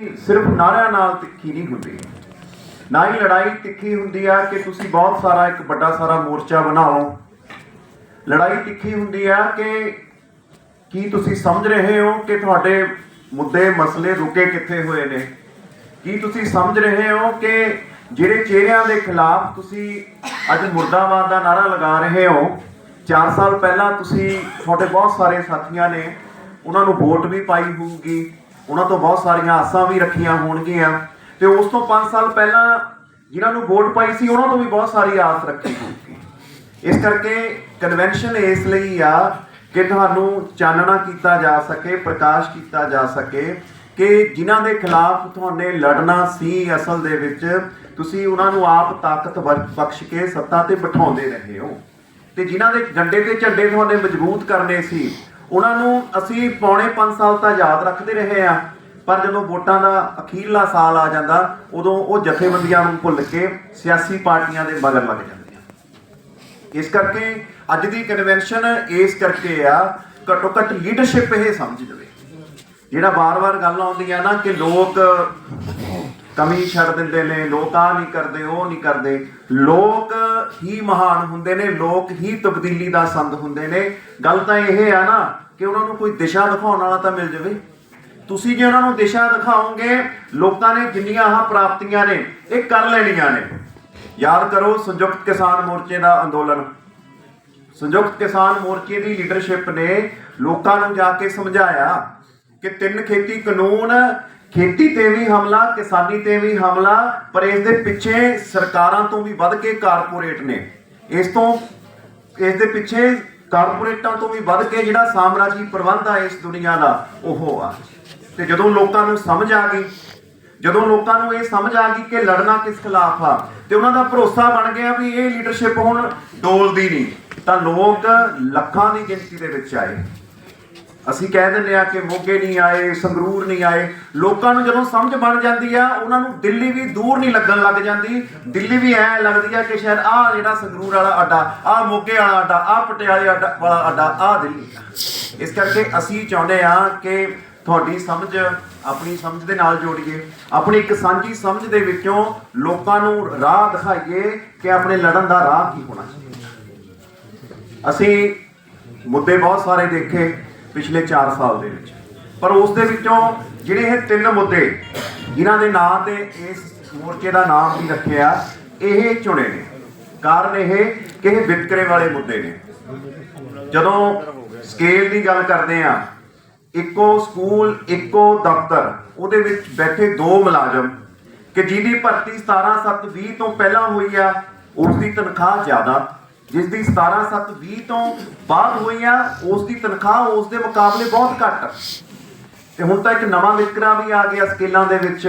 ਸਿਰਫ ਨਾਰਿਆਂ ਨਾਲ ਤਿੱਖੀ ਨਹੀਂ ਹੁੰਦੀ। ਨਾ ਹੀ ਲੜਾਈ ਤਿੱਖੀ ਹੁੰਦੀ ਆ ਕਿ ਤੁਸੀਂ ਬਹੁਤ ਸਾਰਾ ਇੱਕ ਵੱਡਾ ਸਾਰਾ ਮੋਰਚਾ ਬਣਾਓ। ਲੜਾਈ ਤਿੱਖੀ ਹੁੰਦੀ ਆ ਕਿ ਕੀ ਤੁਸੀਂ ਸਮਝ ਰਹੇ ਹੋ ਕਿ ਤੁਹਾਡੇ ਮੁੱਦੇ, ਮਸਲੇ ਰੁਕੇ ਕਿੱਥੇ ਹੋਏ ਨੇ? ਕੀ ਤੁਸੀਂ ਸਮਝ ਰਹੇ ਹੋ ਕਿ ਜਿਹੜੇ ਚਿਹਰਿਆਂ ਦੇ ਖਿਲਾਫ ਤੁਸੀਂ ਅੱਜ ਮੁਰਦਾਬਾਦ ਦਾ ਨਾਰਾ ਲਗਾ ਰਹੇ ਹੋ 4 ਸਾਲ ਪਹਿਲਾਂ ਤੁਸੀਂ ਤੁਹਾਡੇ ਬਹੁਤ ਸਾਰੇ ਸਾਥੀਆਂ ਨੇ, ਉਹਨਾਂ ਨੂੰ ਵੋਟ ਵੀ ਪਾਈ ਹੋਊਗੀ। ਉਹਨਾਂ ਤੋਂ ਬਹੁਤ ਸਾਰੀਆਂ ਆਸਾਂ ਵੀ ਰੱਖੀਆਂ ਹੋਣਗੀਆਂ। ਤੇ ਉਸ ਤੋਂ 5 ਸਾਲ ਪਹਿਲਾਂ ਜਿਨ੍ਹਾਂ ਨੂੰ ਵੋਟ ਪਾਈ ਸੀ, ਉਹਨਾਂ ਤੋਂ ਵੀ ਬਹੁਤ ਸਾਰੀ ਆਸ ਰੱਖੀ ਹੋਊਗੀ। ਇਸ ਕਰਕੇ ਕਨਵੈਨਸ਼ਨ ਇਸ ਲਈ ਆ ਕਿ ਤੁਹਾਨੂੰ ਚਾਨਣਾ ਕੀਤਾ ਜਾ ਸਕੇ, ਪ੍ਰਕਾਸ਼ ਕੀਤਾ ਜਾ ਸਕੇ ਕਿ ਜਿਨ੍ਹਾਂ ਦੇ ਖਿਲਾਫ ਤੁਹਾਨੇ ਲੜਨਾ ਸੀ ਅਸਲ ਦੇ ਵਿੱਚ, ਤੁਸੀਂ ਉਹਨਾਂ ਨੂੰ ਆਪ ਤਾਕਤ ਬਖਸ਼ ਕੇ ਸੱਤਾ ਤੇ ਬਿਠਾਉਂਦੇ ਰਹੇ ਹੋ। ਤੇ ਜਿਨ੍ਹਾਂ ਦੇ ਡੰਡੇ ਤੇ ਝੰਡੇ ਤੁਹਾਨੇ ਮਜ਼ਬੂਤ ਕਰਨੇ ਸੀ ਉਹਨਾਂ ਨੂੰ ਅਸੀਂ ਪੌਣੇ 5 ਸਾਲ ਤਾਂ ਯਾਦ ਰੱਖਦੇ ਰਹੇ ਆ ਪਰ ਜਦੋਂ ਵੋਟਾਂ ਦਾ ਅਖੀਰਲਾ ਸਾਲ ਆ ਜਾਂਦਾ, ਉਦੋਂ ਉਹ ਜਥੇਬੰਦੀਆਂ ਨੂੰ ਭੁੱਲ ਕੇ ਸਿਆਸੀ ਪਾਰਟੀਆਂ ਦੇ ਮਗਰ ਲੱਗ ਜਾਂਦੇ ਆ। ਇਸ ਕਰਕੇ ਅੱਜ ਦੀ ਕਨਵੈਨਸ਼ਨ ਇਸ ਕਰਕੇ ਆ, ਘੱਟੋ ਘੱਟ ਲੀਡਰਸ਼ਿਪ ਇਹ ਸਮਝ ਜਵੇ ਜਿਹੜਾ ਬਾਰ-ਬਾਰ ਗੱਲ ਆਉਂਦੀ ਆ ਨਾ ਕਿ ਲੋਕ ਕਮੀ ਛੱਡ ਦਿੰਦੇ ਨੇ ਲੋਕ ਆ ਨਹੀਂ ਕਰਦੇ, ਉਹ ਨਹੀਂ ਕਰਦੇ। ਲੋਕ ਹੀ ਮਹਾਨ ਹੁੰਦੇ ਨੇ, ਲੋਕ ਹੀ ਤਬਦੀਲੀ ਦਾ ਸੰਦ ਹੁੰਦੇ ਨੇ। ਗੱਲ ਤਾਂ ਇਹ ਆ ਨਾ ਕਿ ਉਹਨਾਂ ਨੂੰ ਕੋਈ ਦਿਸ਼ਾ ਦਿਖਾਉਣ ਵਾਲਾ ਤਾਂ ਮਿਲ ਜਾਵੇ। ਤੁਸੀਂ ਜੇ ਉਹਨਾਂ ਨੂੰ ਦਿਸ਼ਾ ਦਿਖਾਓਗੇ, ਲੋਕਾਂ ਨੇ ਜਿੰਨੀਆਂ ਆਹ ਪ੍ਰਾਪਤੀਆਂ ਨੇ, ਇਹ ਕਰ ਲੈਣੀਆਂ ਨੇ। ਯਾਦ ਕਰੋ ਸੰਯੁਕਤ ਕਿਸਾਨ ਮੋਰਚੇ ਦਾ ਅੰਦੋਲਨ। ਸੰਯੁਕਤ ਕਿਸਾਨ ਮੋਰਚੇ ਦੀ ਲੀਡਰਸ਼ਿਪ ਨੇ ਲੋਕਾਂ ਨੂੰ ਜਾ ਕੇ ਸਮਝਾਇਆ ਕਿ ਤਿੰਨ ਖੇਤੀ ਕਾਨੂੰਨ ਖੇਤੀ ਤੇ ਵੀ ਹਮਲਾ, ਕਿਸਾਨੀ ਤੇ ਵੀ ਹਮਲਾ, ਪਰ ਇਸ ਦੇ ਪਿੱਛੇ ਸਰਕਾਰਾਂ ਤੋਂ ਵੀ ਵੱਧ ਕੇ ਕਾਰਪੋਰੇਟ ਨੇ। ਇਸ ਤੋਂ, ਇਸ ਦੇ ਪਿੱਛੇ ਕਾਰਪੋਰੇਟਾਂ ਤੋਂ ਵੀ ਵੱਧ ਕੇ ਜਿਹੜਾ ਸਾਮਰਾਜੀ ਪ੍ਰਬੰਧ ਆ ਇਸ ਦੁਨੀਆ ਦਾ, ਉਹ ਆ। ਤੇ ਜਦੋਂ ਲੋਕਾਂ ਨੂੰ ਸਮਝ ਆ ਗਈ, ਜਦੋਂ ਲੋਕਾਂ ਨੂੰ ਇਹ ਸਮਝ ਆ ਗਈ ਕਿ ਲੜਨਾ ਕਿਸ ਖਿਲਾਫ ਆ, ਤੇ ਉਹਨਾਂ ਦਾ ਭਰੋਸਾ ਬਣ ਗਿਆ ਵੀ ਇਹ ਲੀਡਰਸ਼ਿਪ ਹੁਣ ਡੋਲਦੀ ਨਹੀਂ। ਤਾਂ ਲੋਕ ਲੱਖਾਂ ਦੀ ਗਿਣਤੀ ਦੇ ਵਿੱਚ ਆਏ। ਅਸੀਂ ਕਹਿ ਦਿੰਦੇ ਆ ਕਿ ਮੋਗੇ ਨਹੀਂ ਆਏ, ਸੰਗਰੂਰ ਨਹੀਂ ਆਏ। ਲੋਕਾਂ ਨੂੰ ਜਦੋਂ ਸਮਝ ਬਣ ਜਾਂਦੀ ਆ, ਉਹਨਾਂ ਨੂੰ ਦਿੱਲੀ ਵੀ ਦੂਰ ਨਹੀਂ ਲੱਗਣ ਲੱਗ ਜਾਂਦੀ। ਦਿੱਲੀ ਵੀ ਐ ਲੱਗਦੀ ਆ ਕਿ ਸ਼ਾਇਦ ਆਹ ਜਿਹੜਾ ਸੰਗਰੂਰ ਵਾਲਾ ਅੱਡਾ, ਆਹ ਮੋਗੇ ਵਾਲਾ ਅੱਡਾ, ਆਹ ਪਟਿਆਲੇ ਅੱਡਾ ਵਾਲਾ ਅੱਡਾ, ਆਹ ਦਿੱਲੀ ਇਸ ਕਰਕੇ ਅਸੀਂ ਚਾਹੁੰਦੇ ਆ ਕਿ ਤੁਹਾਡੀ ਸਮਝ ਆਪਣੀ ਸਮਝ ਦੇ ਨਾਲ ਜੋੜੀਏ। ਆਪਣੀ ਇੱਕ ਸਾਂਝੀ ਸਮਝ ਦੇ ਵਿੱਚੋਂ ਲੋਕਾਂ ਨੂੰ ਰਾਹ ਦਿਖਾਈਏ ਕਿ ਆਪਣੇ ਲੜਨ ਦਾ ਰਾਹ ਕੀ ਹੋਣਾ ਚਾਹੀਦਾ। ਅਸੀਂ ਮੁੱਦੇ ਬਹੁਤ ਸਾਰੇ ਦੇਖੇ। ਪਿਛਲੇ 4 ਸਾਲ ਦੇ ਵਿੱਚ। ਪਰ ਉਸ ਦੇ ਵਿੱਚੋਂ ਜਿਹੜੇ ਇਹ ਤਿੰਨ ਮੁੱਦੇ, ਜਿਨ੍ਹਾਂ ਦੇ ਨਾਂ ਤੇ ਇਸ ਮੋਰਚੇ ਦਾ ਨਾਮ ਵੀ ਰੱਖਿਆ, ਇਹ ਚੁਣੇ ਨੇ। ਕਾਰਨ ਇਹ ਕਿ ਇਹ ਵਿਤਕਰੇ ਵਾਲੇ ਮੁੱਦੇ ਨੇ। ਜਦੋਂ ਸਕੇਲ ਦੀ ਗੱਲ ਕਰਦੇ ਆ ਇੱਕੋ ਸਕੂਲ, ਇੱਕੋ ਦਫ਼ਤਰ, ਉਹਦੇ ਵਿੱਚ ਬੈਠੇ ਦੋ ਮੁਲਾਜ਼ਮ, ਕਿ ਜਿਹਦੀ ਭਰਤੀ 17/7/20 ਤੋਂ ਪਹਿਲਾਂ ਹੋਈ ਆ, ਉਸ ਦੀ ਤਨਖਾਹ ਜ਼ਿਆਦਾ। ਜਿਸ ਦੀ 17/7/20 ਤੋਂ ਬਾਅਦ ਹੋਈ ਆ ਉਸ ਦੀ ਤਨਖਾਹ ਉਸ ਦੇ ਮੁਕਾਬਲੇ ਬਹੁਤ ਘੱਟ। ਤੇ ਹੁਣ ਤਾਂ ਇੱਕ ਨਵਾਂ ਵਿਕਰਾ ਵੀ ਆ ਗਿਆ ਸਕੇਲਾਂ ਦੇ ਵਿੱਚ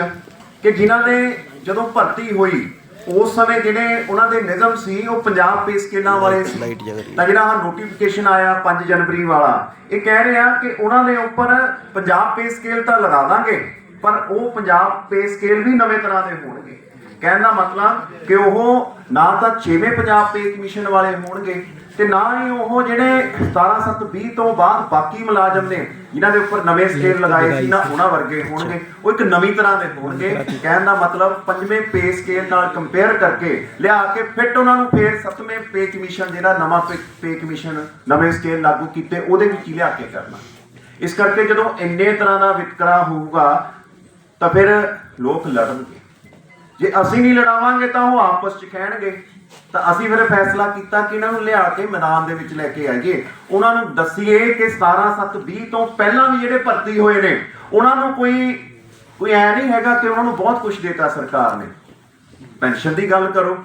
ਕਿ ਜਿਨ੍ਹਾਂ ਦੇ ਜਦੋਂ ਭਰਤੀ ਹੋਈ ਉਸ ਸਮੇਂ ਜਿਹੜੇ ਉਹਨਾਂ ਦੇ ਨਿਯਮ ਸੀ ਉਹ ਪੰਜਾਬ ਪੇ ਸਕੇਲਾਂ ਵਾਲੇ ਸੀ। ਤਾਂ ਜਿਹੜਾ ਆਹ ਨੋਟੀਫਿਕੇਸ਼ਨ ਆਇਆ 5 ਜਨਵਰੀ ਵਾਲਾ ਇਹ ਕਹਿ ਰਿਹਾ ਕਿ ਉਹਨਾਂ ਦੇ ਉੱਪਰ ਪੰਜਾਬ ਪੇ ਸਕੇਲ ਤਾਂ ਲਗਾ ਦਾਂਗੇ ਪਰ ਉਹ ਪੰਜਾਬ ਪੇ ਸਕੇਲ ਵੀ ਨਵੇਂ ਤਰ੍ਹਾਂ ਦੇ ਹੋਣਗੇ। ਕਹਿਣ ਦਾ ਮਤਲਬ ਕਿ ਉਹ ਨਾ ਤਾਂ 6ਵੇਂ ਪੰਜਾਬ ਪੇ ਕਮਿਸ਼ਨ ਵਾਲੇ ਹੋਣਗੇ ਤੇ ਨਾ ਹੀ ਉਹ ਜਿਹੜੇ 17/7/20 ਤੋਂ ਬਾਅਦ ਬਾਕੀ ਮੁਲਾਜ਼ਮ ਨੇ, ਜਿਨ੍ਹਾਂ ਦੇ ਉੱਪਰ ਨਵੇਂ ਸਕੇਲ ਲਗਾਏ ਸੀ ਨਾ, ਉਹਨਾਂ ਵਰਗੇ ਹੋਣਗੇ। ਉਹ ਇੱਕ ਨਵੀਂ ਤਰ੍ਹਾਂ ਦੇ ਹੋਣਗੇ। ਕਹਿਣ ਦਾ ਮਤਲਬ ਪੰਜਵੇਂ ਪੇ ਸਕੇਲ ਨਾਲ ਕੰਪੇਅਰ ਕਰਕੇ ਲਿਆ ਕੇ ਫਿੱਟ ਉਹਨਾਂ ਨੂੰ ਫੇਰ ਸੱਤਵੇਂ ਪੇ ਕਮਿਸ਼ਨ, ਜਿਹੜਾ ਨਵਾਂ ਪੇ ਕਮਿਸ਼ਨ ਨਵੇਂ ਸਕੇਲ ਲਾਗੂ ਕੀਤੇ, ਉਹਦੇ ਵਿੱਚ ਹੀ ਲਿਆ ਕੇ ਕਰਨਾ। ਇਸ ਕਰਕੇ ਜਦੋਂ ਇੰਨੇ ਤਰ੍ਹਾਂ ਦਾ ਵਿਤਕਰਾ ਹੋਊਗਾ, ਤਾਂ ਫਿਰ ਲੋਕ ਲੜਨਗੇ। ਜੇ ਅਸੀਂ ਨਹੀਂ ਲੜਾਵਾਂਗੇ ਤਾਂ ਉਹ ਆਪਸ ਚ ਕਹਿਣਗੇ। ਤਾਂ ਅਸੀਂ ਫਿਰ ਫੈਸਲਾ ਕੀਤਾ ਕਿ ਇਹਨਾਂ ਨੂੰ ਲਿਆ ਕੇ ਮੈਦਾਨ ਦੇ ਵਿੱਚ ਲੈ ਕੇ ਆਈਏ। ਉਹਨਾਂ ਨੂੰ ਦੱਸੀਏ ਕਿ 17 7 20 ਤੋਂ ਪਹਿਲਾਂ ਵੀ ਜਿਹੜੇ ਭਰਤੀ ਹੋਏ ਨੇ, ਉਹਨਾਂ ਨੂੰ ਕੋਈ ਕੋਈ ਐ ਨਹੀਂ ਹੈਗਾ ਕਿ ਉਹਨਾਂ ਨੂੰ ਬਹੁਤ ਕੁਝ ਦਿੱਤਾ ਸਰਕਾਰ ਨੇ। ਪੈਨਸ਼ਨ ਦੀ ਗੱਲ ਕਰੋ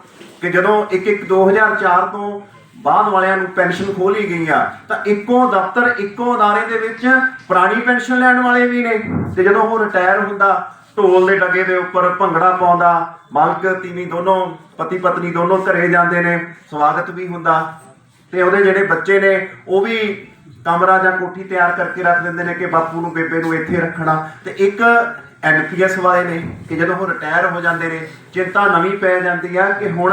ਕਿ ਜਦੋਂ 1 1 2004 ਤੋਂ ਬਾਅਦ ਵਾਲਿਆਂ ਨੂੰ ਪੈਨਸ਼ਨ ਖੋਲੀ ਗਈ ਆ, ਤਾਂ ਇੱਕੋ ਦਫ਼ਤਰ, ਇੱਕੋ ਅਦਾਰੇ ਦੇ ਵਿੱਚ ਪੁਰਾਣੀ ਪੈਨਸ਼ਨ ਲੈਣ ਵਾਲੇ ਵੀ ਨੇ। ਤੇ ਜਦੋਂ ਉਹ ਰਿਟਾਇਰ ਹੁੰਦਾ ਢੋਲ ਦੇ ਡੱਗੇ ਦੇ ਉੱਪਰ ਭੰਗੜਾ ਪਾਉਂਦਾ, ਮਾਲਕ, ਤੀਵੀਂ ਦੋਨੋਂ, ਪਤੀ ਪਤਨੀ ਦੋਨੋਂ ਘਰੇ ਜਾਂਦੇ ਨੇ, ਸਵਾਗਤ ਵੀ ਹੁੰਦਾ। ਤੇ ਉਹਦੇ ਜਿਹੜੇ ਬੱਚੇ ਨੇ, ਉਹ ਵੀ ਕਮਰਾ ਜਾਂ ਕੋਠੀ ਤਿਆਰ ਕਰਕੇ ਰੱਖ ਦਿੰਦੇ ਨੇ ਕਿ ਬਾਪੂ ਨੂੰ, ਬੇਬੇ ਨੂੰ ਇੱਥੇ ਰੱਖਣਾ। ਤੇ ਇੱਕ ਐਨਪੀਐਸ ਵਾਲੇ ਨੇ ਕਿ ਜਦੋਂ ਉਹ ਰਿਟਾਇਰ ਹੋ ਜਾਂਦੇ ਨੇ, ਚਿੰਤਾ ਨਵੀਂ ਪੈ ਜਾਂਦੀ ਆ ਕਿ ਹੁਣ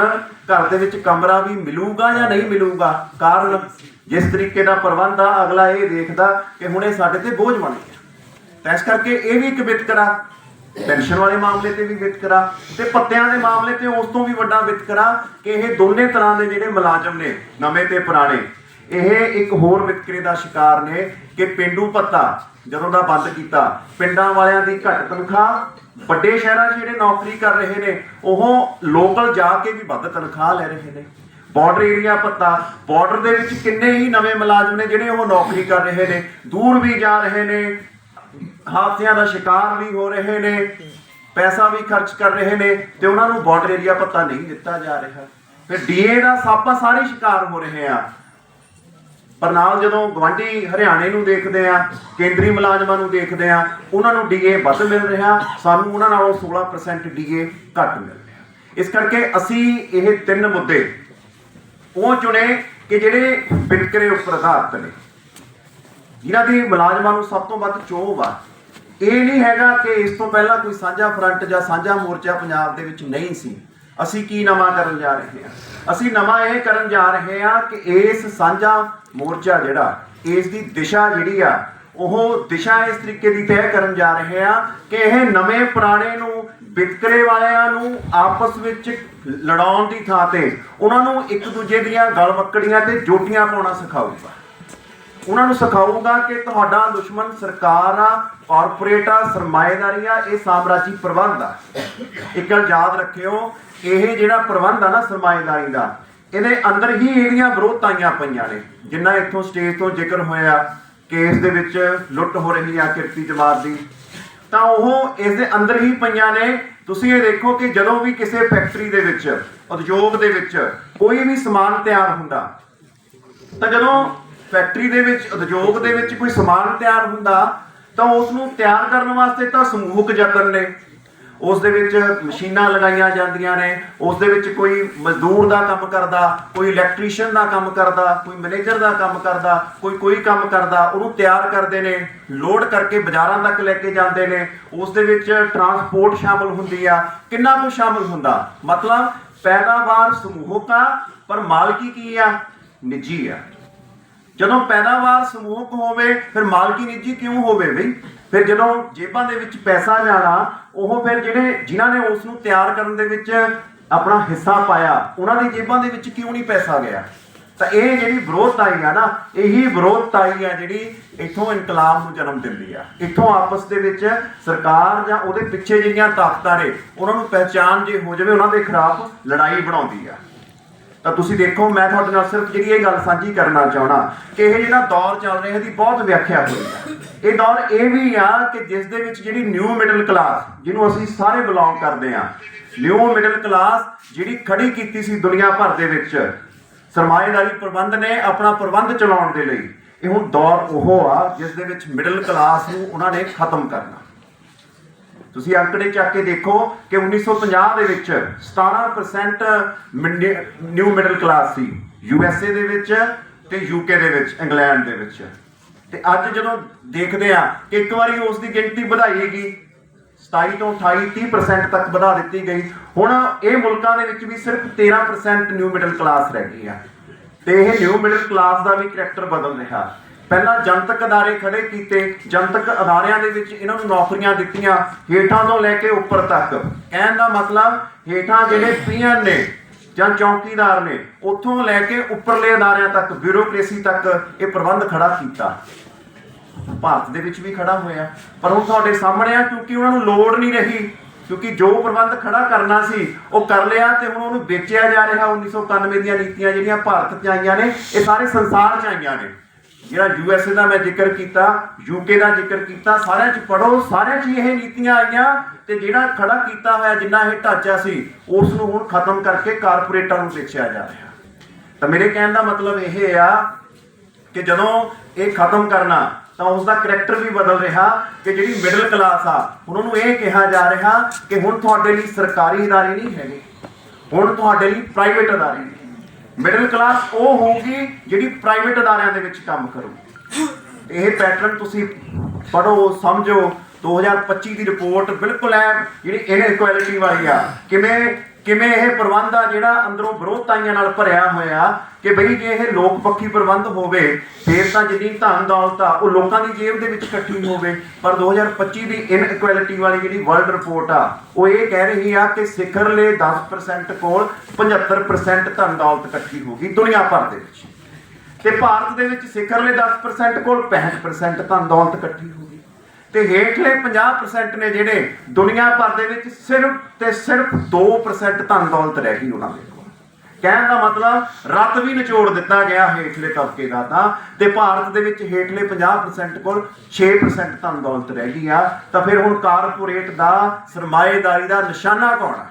ਘਰ ਦੇ ਵਿੱਚ ਕਮਰਾ ਵੀ ਮਿਲੂਗਾ ਜਾਂ ਨਹੀਂ ਮਿਲੂਗਾ। ਕਾਰਨ ਜਿਸ ਤਰੀਕੇ ਦਾ ਪ੍ਰਬੰਧ ਆ, ਅਗਲਾ ਇਹ ਦੇਖਦਾ ਕਿ ਹੁਣ ਇਹ ਸਾਡੇ ਤੇ ਬੋਝ ਬਣ ਗਿਆ। ਤਾਂ ਇਸ ਕਰਕੇ ਇਹ ਵੀ ਇੱਕ ਵਿਤਕਰਾ ਪੈਨਸ਼ਨ ਵਾਲੇ ਮਾਮਲੇ ਤੇ ਵੀ ਵਿਤਕਰਾ ਤੇ ਪੱਤਿਆਂ ਦੇ ਮਾਮਲੇ ਤੇ ਉਸ ਤੋਂ ਵੀ ਵੱਡਾ ਵਿਤਕਰਾ ਕਿ ਇਹ ਦੋਨੇ ਤਰ੍ਹਾਂ ਦੇ ਜਿਹੜੇ ਮੁਲਾਜ਼ਮ ਨੇ, ਨਵੇਂ ਤੇ ਪੁਰਾਣੇ, ਇਹ ਇੱਕ ਹੋਰ ਵਿਤਕਰੇ ਦਾ ਸ਼ਿਕਾਰ ਨੇ ਕਿ ਪਿੰਡੂ ਭੱਤਾ ਜਦੋਂ ਦਾ ਬੰਦ ਕੀਤਾ, ਪਿੰਡਾਂ ਵਾਲਿਆਂ ਦੀ ਘੱਟ ਤਨਖਾਹ, ਵੱਡੇ ਸ਼ਹਿਰਾਂ 'ਚ ਜਿਹੜੇ ਨੌਕਰੀ ਕਰ ਰਹੇ ਨੇ, ਉਹ ਲੋਕਲ ਜਾ ਕੇ ਵੀ ਵੱਧ ਤਨਖਾਹ ਲੈ ਰਹੇ ਨੇ। ਬਾਰਡਰ ਏਰੀਆ ਭੱਤਾ, ਬਾਰਡਰ ਦੇ ਵਿੱਚ ਕਿੰਨੇ ਹੀ ਨਵੇਂ ਮੁਲਾਜ਼ਮ ਨੇ ਜਿਹੜੇ ਉਹ ਨੌਕਰੀ ਕਰ ਰਹੇ ਨੇ, ਦੂਰ ਵੀ ਜਾ ਰਹੇ ਨੇ ਹਾਦਸਿਆਂ ਦਾ ਸ਼ਿਕਾਰ ਵੀ ਹੋ ਰਹੇ ਨੇ, ਪੈਸਾ ਵੀ ਖਰਚ ਕਰ ਰਹੇ ਨੇ ਤੇ ਉਹਨਾਂ ਨੂੰ ਬਾਰਡਰ ਏਰੀਆ ਪਤਾ ਨਹੀਂ ਦਿੱਤਾ ਜਾ ਰਿਹਾ। ਫਿਰ ਡੀਏ ਦਾ ਸਾਪਾ ਸਾਰੇ ਸ਼ਿਕਾਰ ਹੋ ਰਹੇ ਆ। ਪਰ ਨਾਲ ਜਦੋਂ ਗਵਾਂਢੀ ਹਰਿਆਣੇ ਨੂੰ ਦੇਖਦੇ ਆ, ਕੇਂਦਰੀ ਮੁਲਾਜ਼ਮਾਂ ਨੂੰ ਦੇਖਦੇ ਆ, ਉਹਨਾਂ ਨੂੰ ਡੀਏ ਵੱਧ ਮਿਲ ਰਿਹਾ, ਸਾਨੂੰ ਉਹਨਾਂ ਨਾਲੋਂ 16% ਡੀਏ ਘੱਟ ਮਿਲ ਰਿਹਾ। ਇਸ ਕਰਕੇ ਅਸੀਂ ਇਹ ਤਿੰਨ ਮੁੱਦੇ ਉਹ ਚੁਣੇ ਕਿ ਜਿਹੜੇ ਵਿਤਕਰੇ ਉੱਪਰ ਆਧਾਰਿਤ ਨੇ। ਜਿਨ੍ਹਾਂ ਦੀ ਮੁਲਾਜ਼ਮਾਂ ਨੂੰ ਸਭ ਤੋਂ ਵੱਧ ਚੋਭ ਆ ਇਹ ਨਹੀਂ ਹੈਗਾ ਕਿ ਇਸ ਤੋਂ ਪਹਿਲਾਂ ਕੋਈ ਸਾਂਝਾ ਫਰੰਟ ਜਾਂ ਸਾਂਝਾ ਮੋਰਚਾ ਪੰਜਾਬ ਦੇ ਵਿੱਚ ਨਹੀਂ ਸੀ। ਅਸੀਂ ਕੀ ਨਵਾਂ ਕਰਨ ਜਾ ਰਹੇ ਹਾਂ? ਅਸੀਂ ਨਵਾਂ ਇਹ ਕਰਨ ਜਾ ਰਹੇ ਹਾਂ ਕਿ ਇਸ ਸਾਂਝਾ ਮੋਰਚਾ ਜਿਹੜਾ, ਇਸ ਦੀ ਦਿਸ਼ਾ ਜਿਹੜੀ ਆ, ਉਹ ਦਿਸ਼ਾ ਇਸ ਤਰੀਕੇ ਦੀ ਤੈਅ ਕਰਨ ਜਾ ਰਹੇ ਹਾਂ ਕਿ ਇਹ ਨਵੇਂ ਪੁਰਾਣੇ ਨੂੰ ਵਿਤਕਰੇ ਵਾਲਿਆਂ ਨੂੰ ਆਪਸ ਵਿੱਚ ਲੜਾਉਣ ਦੀ ਥਾਂ ਤੇ ਉਹਨਾਂ ਨੂੰ ਇੱਕ ਦੂਜੇ ਦੀਆਂ ਗਲਬੱਕੜੀਆਂ ਤੇ ਜੋਟੀਆਂ ਪਾਉਣਾ ਸਿਖਾਊਗਾ। ਉਹਨਾਂ ਨੂੰ ਸਿਖਾਊਗਾ ਕਿ ਤੁਹਾਡਾ ਦੁਸ਼ਮਣ ਸਰਕਾਰ ਆ ਕਾਰਪੋਰੇਟ ਆ, ਸਰਮਾਏਦਾਰੀ ਆ, ਇਹ ਸਾਮਰਾਜੀ ਪ੍ਰਬੰਧ ਆ। ਇੱਕ ਗੱਲ ਯਾਦ ਰੱਖਿਓ, ਇਹ ਜਿਹੜਾ ਪ੍ਰਬੰਧ ਆ ਨਾ ਸਰਮਾਏਦਾਰੀ ਦਾ, ਇਹਦੇ ਅੰਦਰ ਹੀ ਇਹਦੀਆਂ ਵਿਰੋਧਤਾਈਆਂ ਪਈਆਂ ਨੇ। ਜਿੰਨਾ ਇੱਥੋਂ ਸਟੇਜ ਤੋਂ ਜ਼ਿਕਰ ਹੋਇਆ ਕੇਸ ਦੇ ਵਿੱਚ ਲੁੱਟ ਹੋ ਰਹੀ ਆ ਕਿਰਤੀ ਜਮਾਤ ਦੀ, ਤਾਂ ਉਹ ਇਸ ਦੇ ਅੰਦਰ ਹੀ ਪਈਆਂ ਨੇ। ਤੁਸੀਂ ਇਹ ਦੇਖੋ ਕਿ ਜਦੋਂ ਵੀ ਕਿਸੇ ਫੈਕਟਰੀ ਦੇ ਵਿੱਚ, ਉਦਯੋਗ ਦੇ ਵਿੱਚ ਕੋਈ ਵੀ ਸਮਾਨ ਤਿਆਰ ਹੁੰਦਾ, ਤਾਂ ਜਦੋਂ ਫੈਕਟਰੀ ਦੇ ਵਿੱਚ, ਉਦਯੋਗ ਦੇ ਵਿੱਚ ਕੋਈ ਸਮਾਨ ਤਿਆਰ ਹੁੰਦਾ, ਤਾਂ ਉਸ ਨੂੰ ਤਿਆਰ ਕਰਨ ਵਾਸਤੇ ਤਾਂ ਸਮੂਹਕ ਯਤਨ ਨੇ। ਉਸ ਦੇ ਵਿੱਚ ਮਸ਼ੀਨਾਂ ਲਗਾਈਆਂ ਜਾਂਦੀਆਂ ਨੇ, ਉਸ ਦੇ ਵਿੱਚ ਕੋਈ ਮਜ਼ਦੂਰ ਦਾ ਕੰਮ ਕਰਦਾ, ਕੋਈ ਇਲੈਕਟ੍ਰੀਸ਼ੀਅਨ ਦਾ ਕੰਮ ਕਰਦਾ, ਕੋਈ ਮੈਨੇਜਰ ਦਾ ਕੰਮ ਕਰਦਾ, ਕੋਈ ਕੋਈ ਕੰਮ ਕਰਦਾ, ਉਹਨੂੰ ਤਿਆਰ ਕਰਦੇ ਨੇ, ਲੋਡ ਕਰਕੇ ਬਾਜ਼ਾਰਾਂ ਤੱਕ ਲੈ ਕੇ ਜਾਂਦੇ ਨੇ। ਉਸ ਦੇ ਵਿੱਚ ਟਰਾਂਸਪੋਰਟ ਸ਼ਾਮਲ ਹੁੰਦੀ ਆ। ਕਿੰਨਾ ਕੁ ਸ਼ਾਮਲ ਹੁੰਦਾ? ਮਤਲਬ ਪੈਦਾਵਾਰ ਸਮੂਹਕ ਆ, ਪਰ ਮਾਲਕੀ ਕੀ ਆ? ਨਿੱਜੀ ਆ। ਜਦੋਂ ਪੈਦਾਵਾਰ ਸਮੂਹਕ ਹੋਵੇ, ਫਿਰ ਮਾਲਕੀ ਨਿੱਜੀ ਕਿਉਂ ਹੋਵੇ ਬਈ? ਫਿਰ ਜਦੋਂ ਜੇਬਾਂ ਦੇ ਵਿੱਚ ਪੈਸਾ ਜਾਣਾ ਉਹ ਫਿਰ ਜਿਹੜੇ ਜਿਨ੍ਹਾਂ ਨੇ ਉਸ ਨੂੰ ਤਿਆਰ ਕਰਨ ਦੇ ਵਿੱਚ ਆਪਣਾ ਹਿੱਸਾ ਪਾਇਆ, ਉਹਨਾਂ ਦੀ ਜੇਬਾਂ ਦੇ ਵਿੱਚ ਕਿਉਂ ਨਹੀਂ ਪੈਸਾ ਗਿਆ? ਤਾਂ ਇਹ ਜਿਹੜੀ ਵਿਰੋਧਤਾਈ ਆ ਨਾ, ਇਹੀ ਵਿਰੋਧਤਾਈ ਆ ਜਿਹੜੀ ਇੱਥੋਂ ਇਨਕਲਾਬ ਨੂੰ ਜਨਮ ਦਿੰਦੀ ਆ। ਇੱਥੋਂ ਆਪਸ ਦੇ ਵਿੱਚ ਸਰਕਾਰ ਜਾਂ ਉਹਦੇ ਪਿੱਛੇ ਜਿਹੜੀਆਂ ਤਾਕਤਾਂ ਨੇ, ਉਹਨਾਂ ਨੂੰ ਪਹਿਚਾਨ ਜੇ ਹੋ ਜਾਵੇ, ਉਹਨਾਂ ਦੇ ਖਿਲਾਫ ਲੜਾਈ ਬਣਾਉਂਦੀ ਆ। ਤਾਂ ਤੁਸੀਂ ਦੇਖੋ, ਮੈਂ ਤੁਹਾਡੇ ਨਾਲ ਸਿਰਫ ਜਿਹੜੀ ਇਹ ਗੱਲ ਸਾਂਝੀ ਕਰਨਾ ਚਾਹਣਾ ਕਿ ਇਹ ਜਿਹੜਾ ਦੌਰ ਚੱਲ ਰਿਹਾ, ਇਹਦੀ ਬਹੁਤ ਵਿਆਖਿਆ ਹੋਈ ਹੈ ਇਹ ਦੌਰ ਇਹ ਵੀ ਆ ਕਿ ਜਿਸ ਦੇ ਵਿੱਚ ਜਿਹੜੀ ਨਿਊ ਮਿਡਲ ਕਲਾਸ ਜਿਹਨੂੰ ਅਸੀਂ ਸਾਰੇ ਬਿਲੋਂਗ ਕਰਦੇ ਆ ਨਿਊ ਮਿਡਲ ਕਲਾਸ ਜਿਹੜੀ ਖੜੀ ਕੀਤੀ ਸੀ ਦੁਨੀਆ ਭਰ ਦੇ ਵਿੱਚ, ਸਰਮਾਏਦਾਰੀ ਪ੍ਰਬੰਧ ਨੇ ਆਪਣਾ ਪ੍ਰਬੰਧ ਚਲਾਉਣ ਦੇ ਲਈ, ਇਹ ਹੁਣ ਦੌਰ ਉਹ ਆ ਜਿਸ ਦੇ ਵਿੱਚ ਮਿਡਲ ਕਲਾਸ ਨੂੰ ਉਹਨਾਂ ਨੇ ਖਤਮ ਕਰਨਾ। ਤੁਸੀਂ ਅੰਕੜੇ ਚੱਕ ਕੇ ਦੇਖੋ ਕਿ 1950 ਦੇ ਵਿੱਚ 17% ਨਿਊ ਮਿਡਲ ਕਲਾਸ ਸੀ ਯੂ ਐਸ ਏ ਦੇ ਵਿੱਚ ਤੇ ਯੂਕੇ ਦੇ ਵਿੱਚ ਇੰਗਲੈਂਡ ਦੇ ਵਿੱਚ। ਤੇ ਅੱਜ ਜਦੋਂ ਦੇਖਦੇ ਆ ਕਿ ਇੱਕ ਵਾਰੀ ਉਸ ਦੀ ਗਿਣਤੀ ਵਧਾਈ ਗਈ 27 ਤੋਂ 28 30% ਤੱਕ ਵਧਾ ਦਿੱਤੀ ਗਈ। ਹੁਣ ਇਹ ਮੁਲਕਾਂ ਦੇ ਵਿੱਚ ਵੀ ਸਿਰਫ 13% ਨਿਊ ਮਿਡਲ ਕਲਾਸ ਰਹਿ ਗਈ ਆ। ਤੇ ਇਹ ਨਿਊ ਮਿਡਲ ਕਲਾਸ ਦਾ ਵੀ ਕਰੈਕਟਰ ਬਦਲ ਰਿਹਾ। ਪਹਿਲਾਂ ਜਨਤਕ ਅਦਾਰੇ ਖੜੇ ਕੀਤੇ, ਜਨਤਕ ਅਦਾਰਿਆਂ ਦੇ ਵਿੱਚ ਇਹਨਾਂ ਨੂੰ ਨੌਕਰੀਆਂ ਦਿੱਤੀਆਂ, ਹੇਠਾਂ ਤੋਂ ਲੈ ਕੇ ਉੱਪਰ ਤੱਕ। ਕਹਿਣ ਦਾ ਮਤਲਬ, ਹੇਠਾਂ ਜਿਹੜੇ ਪੀਐਨ ਨੇ ਜਾਂ ਚੌਕੀਦਾਰ ਨੇ, ਉੱਥੋਂ ਲੈ ਕੇ ਉੱਪਰਲੇ ਅਦਾਰਿਆਂ ਤੱਕ, ਬਿਊਰੋਕ੍ਰੇਸੀ ਤੱਕ ਇਹ ਪ੍ਰਬੰਧ ਖੜਾ ਕੀਤਾ। ਭਾਰਤ ਦੇ ਵਿੱਚ ਵੀ ਖੜਾ ਹੋਇਆ। ਪਰ ਹੁਣ ਤੁਹਾਡੇ ਸਾਹਮਣੇ ਆ, ਕਿਉਂਕਿ ਉਹਨਾਂ ਨੂੰ ਲੋੜ ਨਹੀਂ ਰਹੀ, ਕਿਉਂਕਿ ਜੋ ਪ੍ਰਬੰਧ ਖੜਾ ਕਰਨਾ ਸੀ, ਉਹ ਕਰ ਲਿਆ ਤੇ ਹੁਣ ਉਹਨੂੰ ਵੇਚਿਆ ਜਾ ਰਿਹਾ। 1991 ਦੀਆਂ ਨੀਤੀਆਂ ਜਿਹੜੀਆਂ ਭਾਰਤ 'ਚ ਆਈਆਂ ਨੇ, ਇਹ ਸਾਰੇ ਸੰਸਾਰ 'ਚ ਆਈਆਂ ਨੇ। ਜਿਹੜਾ ਯੂ ਐਸ ਏ ਦਾ ਮੈਂ ਜ਼ਿਕਰ ਕੀਤਾ ਯੂਕੇ ਦਾ ਜ਼ਿਕਰ ਕੀਤਾ ਸਾਰਿਆਂ 'ਚ ਪੜੋ ਸਾਰਿਆਂ 'ਚ ਹੀ ਇਹ ਨੀਤੀਆਂ ਆਈਆਂ ਤੇ ਜਿਹੜਾ ਖੜਾ ਕੀਤਾ ਹੋਇਆ ਜਿੰਨਾ ਇਹ ਢਾਂਚਾ ਸੀ ਉਸ ਨੂੰ ਹੁਣ ਖਤਮ ਕਰਕੇ ਕਾਰਪੋਰੇਟਾਂ ਨੂੰ ਵੇਚਿਆ ਜਾ ਰਿਹਾ ਤਾਂ ਮੇਰੇ ਕਹਿਣ ਦਾ ਮਤਲਬ ਇਹ ਆ ਕਿ ਜਦੋਂ ਇਹ ਖਤਮ ਕਰਨਾ ਤਾਂ ਉਸ ਦਾ ਕਰੈਕਟਰ ਵੀ ਬਦਲ ਰਿਹਾ ਕਿ ਜਿਹੜੀ ਮਿਡਲ ਕਲਾਸ ਆ ਉਹਨਾਂ ਨੂੰ ਇਹ ਕਿਹਾ ਜਾ ਰਿਹਾ ਕਿ ਹੁਣ ਤੁਹਾਡੇ ਲਈ ਸਰਕਾਰੀ ادارے ਨਹੀਂ ਹੈਗੇ ਹੁਣ ਤੁਹਾਡੇ ਲਈ ਪ੍ਰਾਈਵੇਟ ادارے ਨੇ ਮਿਡਲ ਕਲਾਸ ਉਹ ਹੋਊਗੀ ਜਿਹੜੀ ਪ੍ਰਾਈਵੇਟ ਅਦਾਰਿਆਂ ਦੇ ਵਿੱਚ ਕੰਮ ਕਰੂ। ਇਹ ਪੈਟਰਨ ਤੁਸੀਂ ਪੜੋ ਸਮਝੋ। 2025 ਦੀ ਰਿਪੋਰਟ ਬਿਲਕੁਲ ਹੈ ਜਿਹੜੀ ਇਨਇਕੁਐਲਿਟੀ ਵਾਲੀ ਆ। ਕਿਵੇਂ ਕਿਵੇਂ ਇਹ ਪ੍ਰਬੰਧ ਆ ਜਿਹੜਾ ਅੰਦਰੋਂ ਵਿਰੋਧਤਾਈਆਂ ਨਾਲ ਭਰਿਆ ਹੋਇਆ ਕਿ ਬਈ ਜੇ ਇਹ ਲੋਕ ਪੱਖੀ ਪ੍ਰਬੰਧ ਹੋਵੇ, ਫੇਰ ਤਾਂ ਜਿੰਨੀ ਧਨ ਦੌਲਤ ਆ, ਉਹ ਲੋਕਾਂ ਦੀ ਜੇਬ ਦੇ ਵਿੱਚ ਇਕੱਠੀ ਹੋਵੇ। ਪਰ 2025 ਦੀ ਇਨਇਕੁਐਲਿਟੀ ਵਾਲੀ ਜਿਹੜੀ ਵਰਲਡ ਰਿਪੋਰਟ ਆ, ਉਹ ਇਹ ਕਹਿ ਰਹੀ ਆ ਕਿ ਸਿਖਰਲੇ 10% ਕੋਲ 75% ਧਨ ਦੌਲਤ ਇਕੱਠੀ ਹੋ ਗਈ ਦੁਨੀਆ ਭਰ ਦੇ ਵਿੱਚ। ਤੇ ਭਾਰਤ ਦੇ ਵਿੱਚ ਸਿਖਰਲੇ 10% ਕੋਲ 65% ਧਨ ਦੌਲਤ ਇਕੱਠੀ ਹੋ ਗਈ। ਤੇ ਹੇਠਲੇ 50% ਨੇ ਜਿਹੜੇ ਦੁਨੀਆ ਭਰ ਦੇ ਵਿੱਚ ਸਿਰਫ ਤੇ ਸਿਰਫ 2% ਧਨ ਦੌਲਤ ਰਹਿ ਗਈ ਉਹਨਾਂ ਦੇ ਕੋਲ। ਕਹਿਣ ਦਾ ਮਤਲਬ ਰੱਤ ਵੀ ਨਿਚੋੜ ਦਿੱਤਾ ਗਿਆ ਹੇਠਲੇ ਤਬਕੇ ਦਾ ਤਾਂ, ਤੇ ਭਾਰਤ ਦੇ ਵਿੱਚ ਹੇਠਲੇ 50% ਕੋਲ 6% ਧਨ ਦੌਲਤ ਰਹਿ ਗਈ ਆ। ਤਾਂ ਫਿਰ ਹੁਣ ਕਾਰਪੋਰੇਟ ਦਾ ਸਰਮਾਏਦਾਰੀ ਦਾ ਨਿਸ਼ਾਨਾ ਕੌਣ ਆ?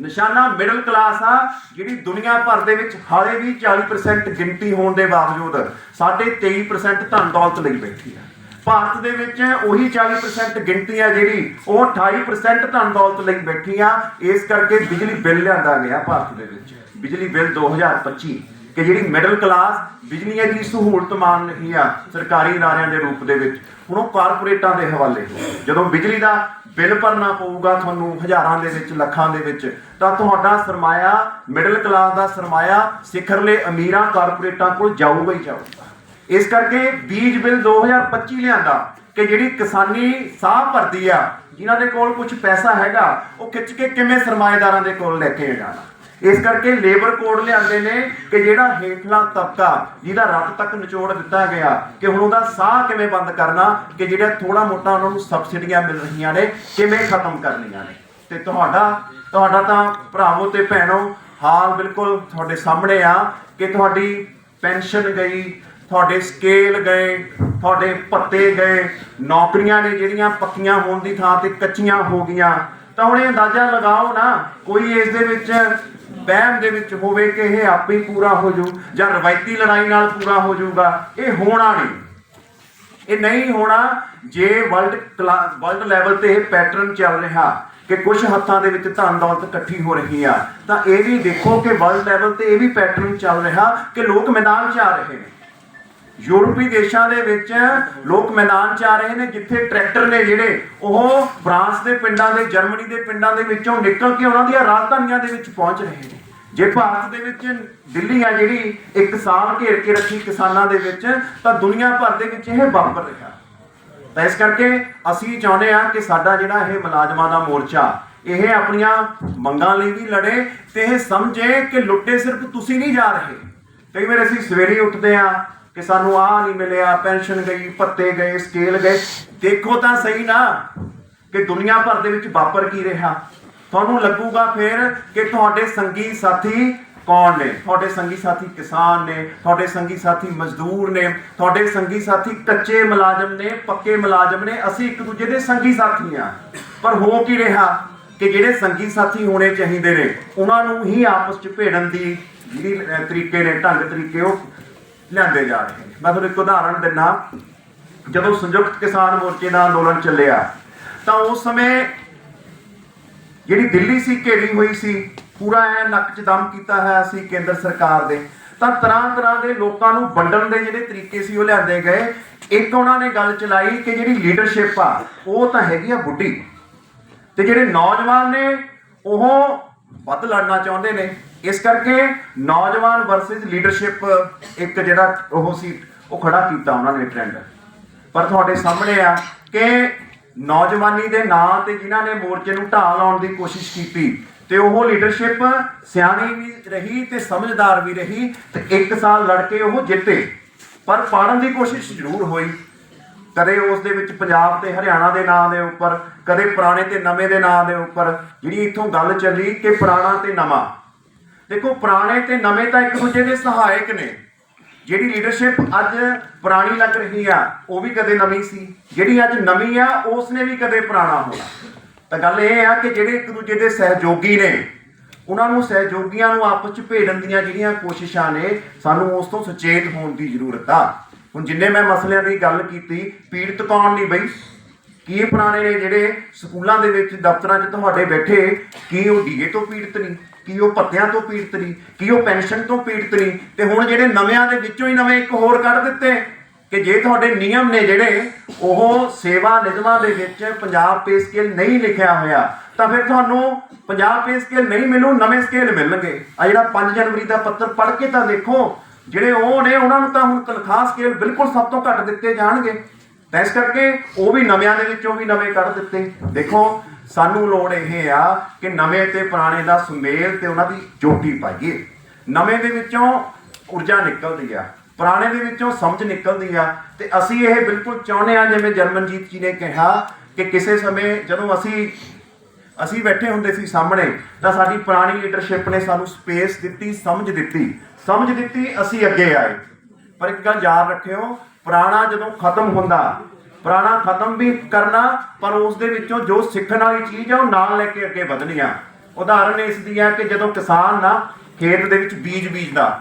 ਨਿਸ਼ਾਨਾ ਮਿਡਲ ਕਲਾਸ ਆ, ਜਿਹੜੀ ਦੁਨੀਆ ਭਰ ਦੇ ਵਿੱਚ ਹਾਲੇ ਵੀ 40% ਗਿਣਤੀ ਹੋਣ ਦੇ ਬਾਵਜੂਦ ਸਾਡੇ 23% ਧਨ ਦੌਲਤ ਲਈ ਬੈਠੀ ਆ। ਭਾਰਤ ਦੇ ਵਿੱਚ ਉਹੀ 40% ਗਿਣਤੀ ਆ ਜਿਹੜੀ ਉਹ 28% ਧਨ ਦੌਲਤ ਲਈ ਬੈਠੀ ਆ। ਇਸ ਕਰਕੇ ਬਿਜਲੀ ਬਿੱਲ ਲਿਆਂਦਾ ਗਿਆ ਭਾਰਤ ਦੇ ਵਿੱਚ। ਬਿਜਲੀ ਬਿੱਲ 2025 ਕਿ ਜਿਹੜੀ ਮਿਡਲ ਕਲਾਸ ਬਿਜਲੀ ਦੀ ਸਹੂਲਤ ਮੰਨ ਰਹੀ ਆ ਸਰਕਾਰੀ ਇਦਾਰਿਆਂ ਦੇ ਰੂਪ ਦੇ ਵਿੱਚ। ਹੁਣ ਉਹ ਕਾਰਪੋਰੇਟਾਂ ਦੇ ਹਵਾਲੇ ਜਦੋਂ ਬਿਜਲੀ ਦਾ ਬਿੱਲ ਭਰਨਾ ਪਊਗਾ ਤੁਹਾਨੂੰ ਹਜ਼ਾਰਾਂ ਦੇ ਵਿੱਚ, ਲੱਖਾਂ ਦੇ ਵਿੱਚ, ਤਾਂ ਤੁਹਾਡਾ ਸਰਮਾਇਆ ਮਿਡਲ ਕਲਾਸ ਦਾ ਸਰਮਾਇਆ ਸਿਖਰਲੇ ਅਮੀਰਾਂ ਕਾਰਪੋਰੇਟਾਂ ਕੋਲ ਜਾਊਗਾ ਹੀ ਜਾਊਗਾ। ਇਸ ਕਰਕੇ ਬੀਜ ਬਿੱਲ 2025 ਲਿਆਂਦਾ ਕਿ ਜਿਹੜੀ ਕਿਸਾਨੀ ਸਾਹ ਭਰਦੀ ਆ, ਜਿਨ੍ਹਾਂ ਦੇ ਕੋਲ ਕੁਝ ਪੈਸਾ ਹੈਗਾ, ਉਹ ਖਿੱਚ ਕੇ ਕਿਵੇਂ ਸਰਮਾਏਦਾਰਾਂ ਦੇ ਕੋਲ ਲੈ ਕੇ ਜਾਣਾ। ਇਸ ਕਰਕੇ ਲੇਬਰ ਕੋਡ ਲਿਆਂਦੇ ਨੇ ਕਿ ਜਿਹੜਾ ਹੇਠਲਾ ਤਬਕਾ, ਜਿਹਦਾ ਰੱਤ ਤੱਕ ਨਿਚੋੜ ਦਿੱਤਾ ਗਿਆ, ਕਿ ਹੁਣ ਉਹਦਾ ਸਾਹ ਕਿਵੇਂ ਬੰਦ ਕਰਨਾ, ਕਿ ਜਿਹੜਾ ਥੋੜਾ ਮੋਟਾ ਉਹਨਾਂ ਨੂੰ ਸਬਸਿਡੀਆਂ ਮਿਲ ਰਹੀਆਂ ਨੇ, ਕਿਵੇਂ ਖਤਮ ਕਰਨੀਆਂ ਨੇ। ਤੇ ਤੁਹਾਡਾ ਤੁਹਾਡਾ ਤਾਂ ਭਰਾਵੋ ਤੇ ਭੈਣੋ, ਹਾਲ ਬਿਲਕੁਲ ਤੁਹਾਡੇ ਸਾਹਮਣੇ ਆ ਕਿ ਤੁਹਾਡੀ ਪੈਨਸ਼ਨ ਗਈ ਤੁਹਾਡੇ ਸਕੇਲ ਗਏ, ਤੁਹਾਡੇ ਭੱਤੇ ਗਏ, ਨੌਕਰੀਆਂ ਨੇ ਜਿਹੜੀਆਂ ਪੱਕੀਆਂ ਹੋਣ ਦੀ ਥਾਂ ਤੇ ਕੱਚੀਆਂ ਹੋ ਗਈਆਂ। ਤਾਂ ਹੁਣ ਇਹ ਅੰਦਾਜ਼ਾ ਲਗਾਓ ਨਾ, ਕੋਈ ਇਸ ਦੇ ਵਿੱਚ ਵਹਿਮ ਦੇ ਵਿੱਚ ਹੋਵੇ ਕਿ ਇਹ ਆਪੇ ਹੀ ਪੂਰਾ ਹੋ ਜਾਊ, ਜਾਂ ਰਵਾਇਤੀ ਲੜਾਈ ਨਾਲ ਪੂਰਾ ਹੋ ਜਾਊਗਾ, ਇਹ ਹੋਣਾ ਨਹੀਂ। ਇਹ ਨਹੀਂ ਹੋਣਾ ਜੇ ਵਰਲਡ ਵਰਲਡ ਲੈਵਲ ਤੇ ਇਹ ਪੈਟਰਨ ਚੱਲ ਰਿਹਾ ਕਿ ਕੁਝ ਹੱਥਾਂ ਦੇ ਵਿੱਚ ਧਨ ਦੌਲਤ ਇਕੱਠੀ ਹੋ ਰਹੀ ਆ। ਤਾਂ ਇਹ ਵੀ ਦੇਖੋ ਕਿ ਵਰਲਡ ਲੈਵਲ ਤੇ ਇਹ ਵੀ ਪੈਟਰਨ ਚੱਲ ਰਿਹਾ ਕਿ ਲੋਕ ਮੈਦਾਨ 'ਚ ਆ ਰਹੇ ਨੇ। ਯੂਰਪੀ ਦੇਸ਼ਾਂ ਦੇ ਵਿੱਚ ਲੋਕ ਮੈਦਾਨ 'ਚ ਆ ਰਹੇ ਨੇ, ਜਿੱਥੇ ਟਰੈਕਟਰ ਨੇ ਜਿਹੜੇ, ਉਹ ਫਰਾਂਸ ਦੇ ਪਿੰਡਾਂ ਦੇ, ਜਰਮਨੀ ਦੇ ਪਿੰਡਾਂ ਦੇ ਵਿੱਚੋਂ ਨਿਕਲ ਕੇ ਉਹਨਾਂ ਦੀਆਂ ਰਾਜਧਾਨੀਆਂ ਦੇ ਵਿੱਚ ਪਹੁੰਚ ਰਹੇ ਨੇ। ਜੇ ਭਾਰਤ ਦੇ ਵਿੱਚ ਦਿੱਲੀ ਆ ਜਿਹੜੀ ਇੱਕ ਸਾਲ ਘੇਰ ਕੇ ਰੱਖੀ ਕਿਸਾਨਾਂ ਦੇ ਵਿੱਚ, ਤਾਂ ਦੁਨੀਆ ਭਰ ਦੇ ਵਿੱਚ ਇਹ ਵਾਪਰ ਰਿਹਾ। ਤਾਂ ਇਸ ਕਰਕੇ ਅਸੀਂ ਚਾਹੁੰਦੇ ਆ ਕਿ ਸਾਡਾ ਜਿਹੜਾ ਇਹ ਮੁਲਾਜ਼ਮਾਂ ਦਾ ਮੋਰਚਾ, ਇਹ ਆਪਣੀਆਂ ਮੰਗਾਂ ਲਈ ਵੀ ਲੜੇ ਤੇ ਇਹ ਸਮਝੇ ਕਿ ਲੁੱਟੇ ਸਿਰਫ ਤੁਸੀਂ ਨਹੀਂ ਜਾ ਰਹੇ। ਕਈ ਵਾਰ ਅਸੀਂ ਸਵੇਰੇ ਉੱਠਦੇ ਆ ਕਿ ਸਾਨੂੰ ਆ ਨਹੀਂ ਮਿਲਿਆ, ਪੈਨਸ਼ਨ ਗਈ ਪੱਤੇ ਗਏ ਸਕੇਲ ਗਏ। ਦੇਖੋ ਤਾਂ ਸਹੀ ਨਾ ਕਿ ਦੁਨੀਆ ਭਰ ਦੇ ਵਿੱਚ ਵਾਪਰ ਕੀ ਰਿਹਾ। ਤੁਹਾਨੂੰ ਲੱਗੂਗਾ ਫਿਰ ਕਿ ਤੁਹਾਡੇ ਸੰਗੀ ਸਾਥੀ ਕੌਣ ਨੇ? ਤੁਹਾਡੇ ਸੰਗੀ ਸਾਥੀ ਕਿਸਾਨ ਨੇ, ਤੁਹਾਡੇ ਸੰਗੀ ਸਾਥੀ ਮਜ਼ਦੂਰ ਨੇ, ਤੁਹਾਡੇ ਸੰਗੀ ਸਾਥੀ ਕੱਚੇ ਮੁਲਾਜ਼ਮ ਨੇ, ਪੱਕੇ ਮੁਲਾਜ਼ਮ ਨੇ। ਅਸੀਂ ਇੱਕ ਦੂਜੇ ਦੇ ਸੰਗੀ ਸਾਥੀ ਆ ਪਰ ਹੋ ਕੀ ਰਿਹਾ ਕਿ ਜਿਹੜੇ ਸੰਗੀ ਸਾਥੀ ਹੋਣੇ ਚਾਹੀਦੇ ਨੇ, ਉਹਨਾਂ ਨੂੰ ਹੀ ਆਪਸ ਚ ਭੇੜਨ ਦੀ ਜਿਹੜੀ ਤਰੀਕੇ ਨੇ, ਢੰਗ ਤਰੀਕੇ ਉਹ ਲਿਆਂਦੇ ਜਾ ਰਹੇ ਨੇ। ਮੈਂ ਤੁਹਾਨੂੰ ਇੱਕ ਉਦਾਹਰਣ ਦਿੰਨਾ। ਜਦੋਂ ਸੰਯੁਕਤ ਕਿਸਾਨ ਮੋਰਚੇ ਦਾ ਅੰਦੋਲਨ ਚੱਲਿਆ, ਤਾਂ ਉਸ ਸਮੇਂ ਜਿਹੜੀ ਦਿੱਲੀ ਸੀ, ਘੇਰੀ ਹੋਈ ਸੀ, ਪੂਰਾ ਐ ਨੱਕ 'ਚ ਦਮ ਕੀਤਾ ਹੋਇਆ ਸੀ ਕੇਂਦਰ ਸਰਕਾਰ ਦੇ। ਤਾਂ ਤਰ੍ਹਾਂ ਤਰ੍ਹਾਂ ਦੇ ਲੋਕਾਂ ਨੂੰ ਵੰਡਣ ਦੇ ਜਿਹੜੇ ਤਰੀਕੇ ਸੀ, ਉਹ ਲਿਆਂਦੇ ਗਏ। ਇੱਕ ਉਹਨਾਂ ਨੇ ਗੱਲ ਚਲਾਈ ਕਿ ਜਿਹੜੀ ਲੀਡਰਸ਼ਿਪ ਆ, ਉਹ ਤਾਂ ਹੈਗੀ ਆ ਬੁੱਢੀ। ਤੇ ਜਿਹੜੇ ਨੌਜਵਾਨ ਨੇ, ਉਹ ਵੱਧ ਲੜਨਾ ਚਾਹੁੰਦੇ ਨੇ। ਇਸ ਕਰਕੇ ਨੌਜਵਾਨ ਵਰਸਸ ਲੀਡਰਸ਼ਿਪ ਇੱਕ ਜਿਹੜਾ ਉਹ ਸੀ, ਉਹ ਖੜਾ ਕੀਤਾ ਉਹਨਾਂ ਨੇ ਟ੍ਰੈਂਡ ਪਰ ਤੁਹਾਡੇ ਸਾਹਮਣੇ ਆ ਕਿ ਨੌਜਵਾਨੀ ਦੇ ਨਾਂ ਤੇ ਜਿਨ੍ਹਾਂ ਨੇ ਮੋਰਚੇ ਨੂੰ ਢਾਹ ਲਾਉਣ ਦੀ ਕੋਸ਼ਿਸ਼ ਕੀਤੀ, ਤੇ ਉਹ ਲੀਡਰਸ਼ਿਪ ਸਿਆਣੀ ਵੀ ਰਹੀ ਤੇ ਸਮਝਦਾਰ ਵੀ ਰਹੀ ਤੇ ਇੱਕ ਸਾਲ ਲੜ ਕੇ ਉਹ ਜਿੱਤੇ। ਪਰ ਪਾੜਨ ਦੀ ਕੋਸ਼ਿਸ਼ ਜ਼ਰੂਰ ਹੋਈ। ਕਦੇ ਉਸ ਦੇ ਵਿੱਚ ਪੰਜਾਬ ਤੇ ਹਰਿਆਣਾ ਦੇ ਨਾਂ ਦੇ ਉੱਪਰ, ਕਦੇ ਪੁਰਾਣੇ ਤੇ ਨਵੇਂ ਦੇ ਨਾਂ ਦੇ ਉੱਪਰ। ਜਿਹੜੀ ਇੱਥੋਂ ਗੱਲ ਚੱਲੀ ਕਿ ਪੁਰਾਣਾ ਤੇ ਨਵਾਂ। ਦੇਖੋ, ਪੁਰਾਣੇ ਤੇ ਨਵੇਂ ਤਾਂ ਇੱਕ ਦੂਜੇ ਦੇ ਸਹਾਇਕ ਨੇ। ਜਿਹੜੀ ਲੀਡਰਸ਼ਿਪ ਅੱਜ ਪੁਰਾਣੀ ਲੱਗ ਰਹੀ ਆ, ਉਹ ਵੀ ਕਦੇ ਨਵੀਂ ਸੀ। ਜਿਹੜੀ ਅੱਜ ਨਵੀਂ ਆ ਉਸ ਨੇ ਵੀ ਕਦੇ ਪੁਰਾਣਾ ਹੋਣਾ। ਤਾਂ ਗੱਲ ਇਹ ਆ ਕਿ ਜਿਹੜੇ ਇੱਕ ਦੂਜੇ ਦੇ ਸਹਿਯੋਗੀ ਨੇ, ਉਹਨਾਂ ਨੂੰ ਸਹਿਯੋਗੀਆਂ ਨੂੰ ਆਪਸ ਚ ਭੇੜਨ ਦੀਆਂ ਜਿਹੜੀਆਂ ਕੋਸ਼ਿਸ਼ਾਂ ਨੇ, ਸਾਨੂੰ ਉਸ ਤੋਂ ਸੁਚੇਤ ਹੋਣ ਦੀ ਜ਼ਰੂਰਤ ਆ। ਹੁਣ ਜਿੰਨੇ ਮੈਂ ਮਸਲਿਆਂ ਦੀ ਗੱਲ ਕੀਤੀ, ਪੀੜਤ ਕੌਣ ਨਹੀਂ ਬਈ? ਕੀ ਪੁਰਾਣੇ ਨੇ ਜਿਹੜੇ ਸਕੂਲਾਂ ਦੇ ਵਿੱਚ ਦਫ਼ਤਰਾਂ 'ਚ ਤੁਹਾਡੇ ਬੈਠੇ, ਕੀ ਉਹ ਡੀਏ ਤੋਂ ਪੀੜਤ ਨਹੀਂ? ਕੀ ਉਹ ਭੱਤਿਆਂ ਤੋਂ ਪੀੜਤ ਨਹੀਂ, ਕੀ ਉਹ ਪੈਨਸ਼ਨ ਤੋਂ ਪੀੜਤ ਨਹੀਂ, ਤੇ ਹੁਣ ਜਿਹੜੇ ਨਵਿਆਂ ਦੇ ਵਿੱਚੋਂ ਹੀ ਨਵੇਂ ਇੱਕ ਹੋਰ ਕੱਢ ਦਿੱਤੇ ਕਿ ਜੇ ਤੁਹਾਡੇ ਨਿਯਮ ਨੇ ਜਿਹੜੇ, ਉਹ ਸੇਵਾ ਨਿਯਮਾਂ ਦੇ ਵਿੱਚ ਪੰਜਾਬ ਪੇ ਸਕੇਲ ਨਹੀਂ ਲਿਖਿਆ ਹੋਇਆ, ਤਾਂ ਫਿਰ ਤੁਹਾਨੂੰ ਪੰਜਾਬ ਪੇ ਸਕੇਲ ਨਹੀਂ ਮਿਲੂ, ਨਵੇਂ ਸਕੇਲ ਮਿਲਣਗੇ। ਆ ਜਿਹੜਾ 5 ਜਨਵਰੀ ਦਾ ਪੱਤਰ ਪੜ੍ਹ ਕੇ ਤਾਂ ਦੇਖੋ, ਜਿਹੜੇ ਉਹ ਨੇ, ਉਹਨਾਂ ਨੂੰ ਤਾਂ ਹੁਣ ਤਨਖਾਹ ਸਕੇਲ ਬਿਲਕੁਲ ਸਭ ਤੋਂ ਘੱਟ ਦਿੱਤੇ ਜਾਣਗੇ। ਤਾਂ ਇਸ ਕਰਕੇ ਉਹ ਵੀ ਨਵਿਆਂ ਦੇ ਵਿੱਚੋਂ ਵੀ ਨਵੇਂ ਕੱਢ ਦਿੱਤੇ। ਦੇਖੋ ਸਾਨੂੰ ਲੋੜ ਇਹ ਆ ਕਿ ਨਵੇਂ ਤੇ ਪੁਰਾਣੇ ਦਾ ਸੁਮੇਲ ਤੇ ਉਹਨਾਂ ਦੀ ਜੋਟੀ ਪਾਈਏ। ਨਵੇਂ ਦੇ ਵਿੱਚੋਂ ਊਰਜਾ ਨਿਕਲਦੀ ਆ, ਪੁਰਾਣੇ ਦੇ ਵਿੱਚੋਂ ਸਮਝ ਨਿਕਲਦੀ ਆ ਤੇ ਅਸੀਂ ਇਹ ਬਿਲਕੁਲ ਚਾਹੁੰਦੇ ਆ, ਜਿਵੇਂ ਜਰਮਨਜੀਤ ਜੀ ਨੇ ਕਿਹਾ ਕਿ ਕਿਸੇ ਸਮੇਂ ਜਦੋਂ ਅਸੀਂ ਅਸੀਂ ਬੈਠੇ ਹੁੰਦੇ ਸੀ ਸਾਹਮਣੇ, ਤਾਂ ਸਾਡੀ ਪੁਰਾਣੀ ਲੀਡਰਸ਼ਿਪ ਨੇ ਸਾਨੂੰ ਸਪੇਸ ਦਿੱਤੀ, ਸਮਝ ਦਿੱਤੀ। ਸਮਝ ਦਿੱਤੀ, ਅਸੀਂ ਅੱਗੇ ਆਏ। ਪਰ ਇੱਕ ਗੱਲ ਯਾਦ ਰੱਖਿਓ, ਪੁਰਾਣਾ ਜਦੋਂ ਖਤਮ ਹੁੰਦਾ ਪੁਰਾਣਾ ਖਤਮ ਵੀ ਕਰਨਾ, ਪਰ ਉਸ ਦੇ ਵਿੱਚੋਂ ਜੋ ਸਿੱਖਣ ਵਾਲੀ ਚੀਜ਼ ਆ, ਉਹ ਨਾਲ ਲੈ ਕੇ ਅੱਗੇ ਵਧਣੀ ਆ। ਉਦਾਹਰਣ ਇਸ ਦੀ ਹੈ ਕਿ ਜਦੋਂ ਕਿਸਾਨ ਨਾ ਖੇਤ ਦੇ ਵਿੱਚ ਬੀਜ ਬੀਜਦਾ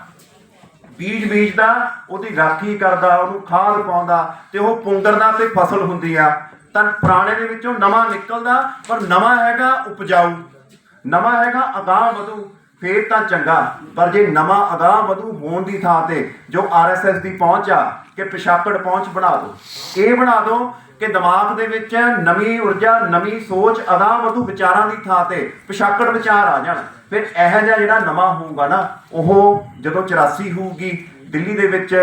ਬੀਜ ਬੀਜਦਾ, ਉਹਦੀ ਰਾਖੀ ਕਰਦਾ, ਉਹਨੂੰ ਖਾਦ ਪਾਉਂਦਾ ਤੇ ਉਹ ਪੁੰਗਰਦਾ ਤੇ ਫਸਲ ਹੁੰਦੀ ਆ, ਤਾਂ ਪੁਰਾਣੇ ਦੇ ਵਿੱਚੋਂ ਨਵਾਂ ਨਿਕਲਦਾ, ਪਰ ਨਵਾਂ ਹੈਗਾ ਉਪਜਾਊ। ਨਵਾਂ ਹੈਗਾ ਅਗਾਹ ਵਧੂ। ਫੇਰ ਤਾਂ ਚੰਗਾ, ਪਰ ਜੇ ਨਵਾਂ ਅਗਾਹ ਵਧੂ ਹੋਣ ਦੀ ਥਾਂ ਤੇ ਜੋ ਆਰਐਸਐਸ ਦੀ ਪਹੁੰਚ ਆ, ਕਿ ਪਿਛਾਕੜ ਪਹੁੰਚ ਬਣਾ ਦਿਓ ਇਹ ਬਣਾ ਦਿਓ ਕਿ ਦਿਮਾਗ ਦੇ ਵਿੱਚ ਨਵੀਂ ਊਰਜਾ, ਨਵੀਂ ਸੋਚ, ਅਗਾਹ ਵਧੂ ਵਿਚਾਰਾਂ ਦੀ ਥਾਂ ਤੇ ਪਿਛਾਕੜ ਵਿਚਾਰ ਆ ਜਾਣ। ਫਿਰ ਇਹੋ ਜਿਹਾ ਜਿਹੜਾ ਨਵਾਂ ਹੋਊਗਾ ਨਾ, ਉਹ ਜਦੋਂ 84 ਹੋਊਗੀ, ਦਿੱਲੀ ਦੇ ਵਿੱਚ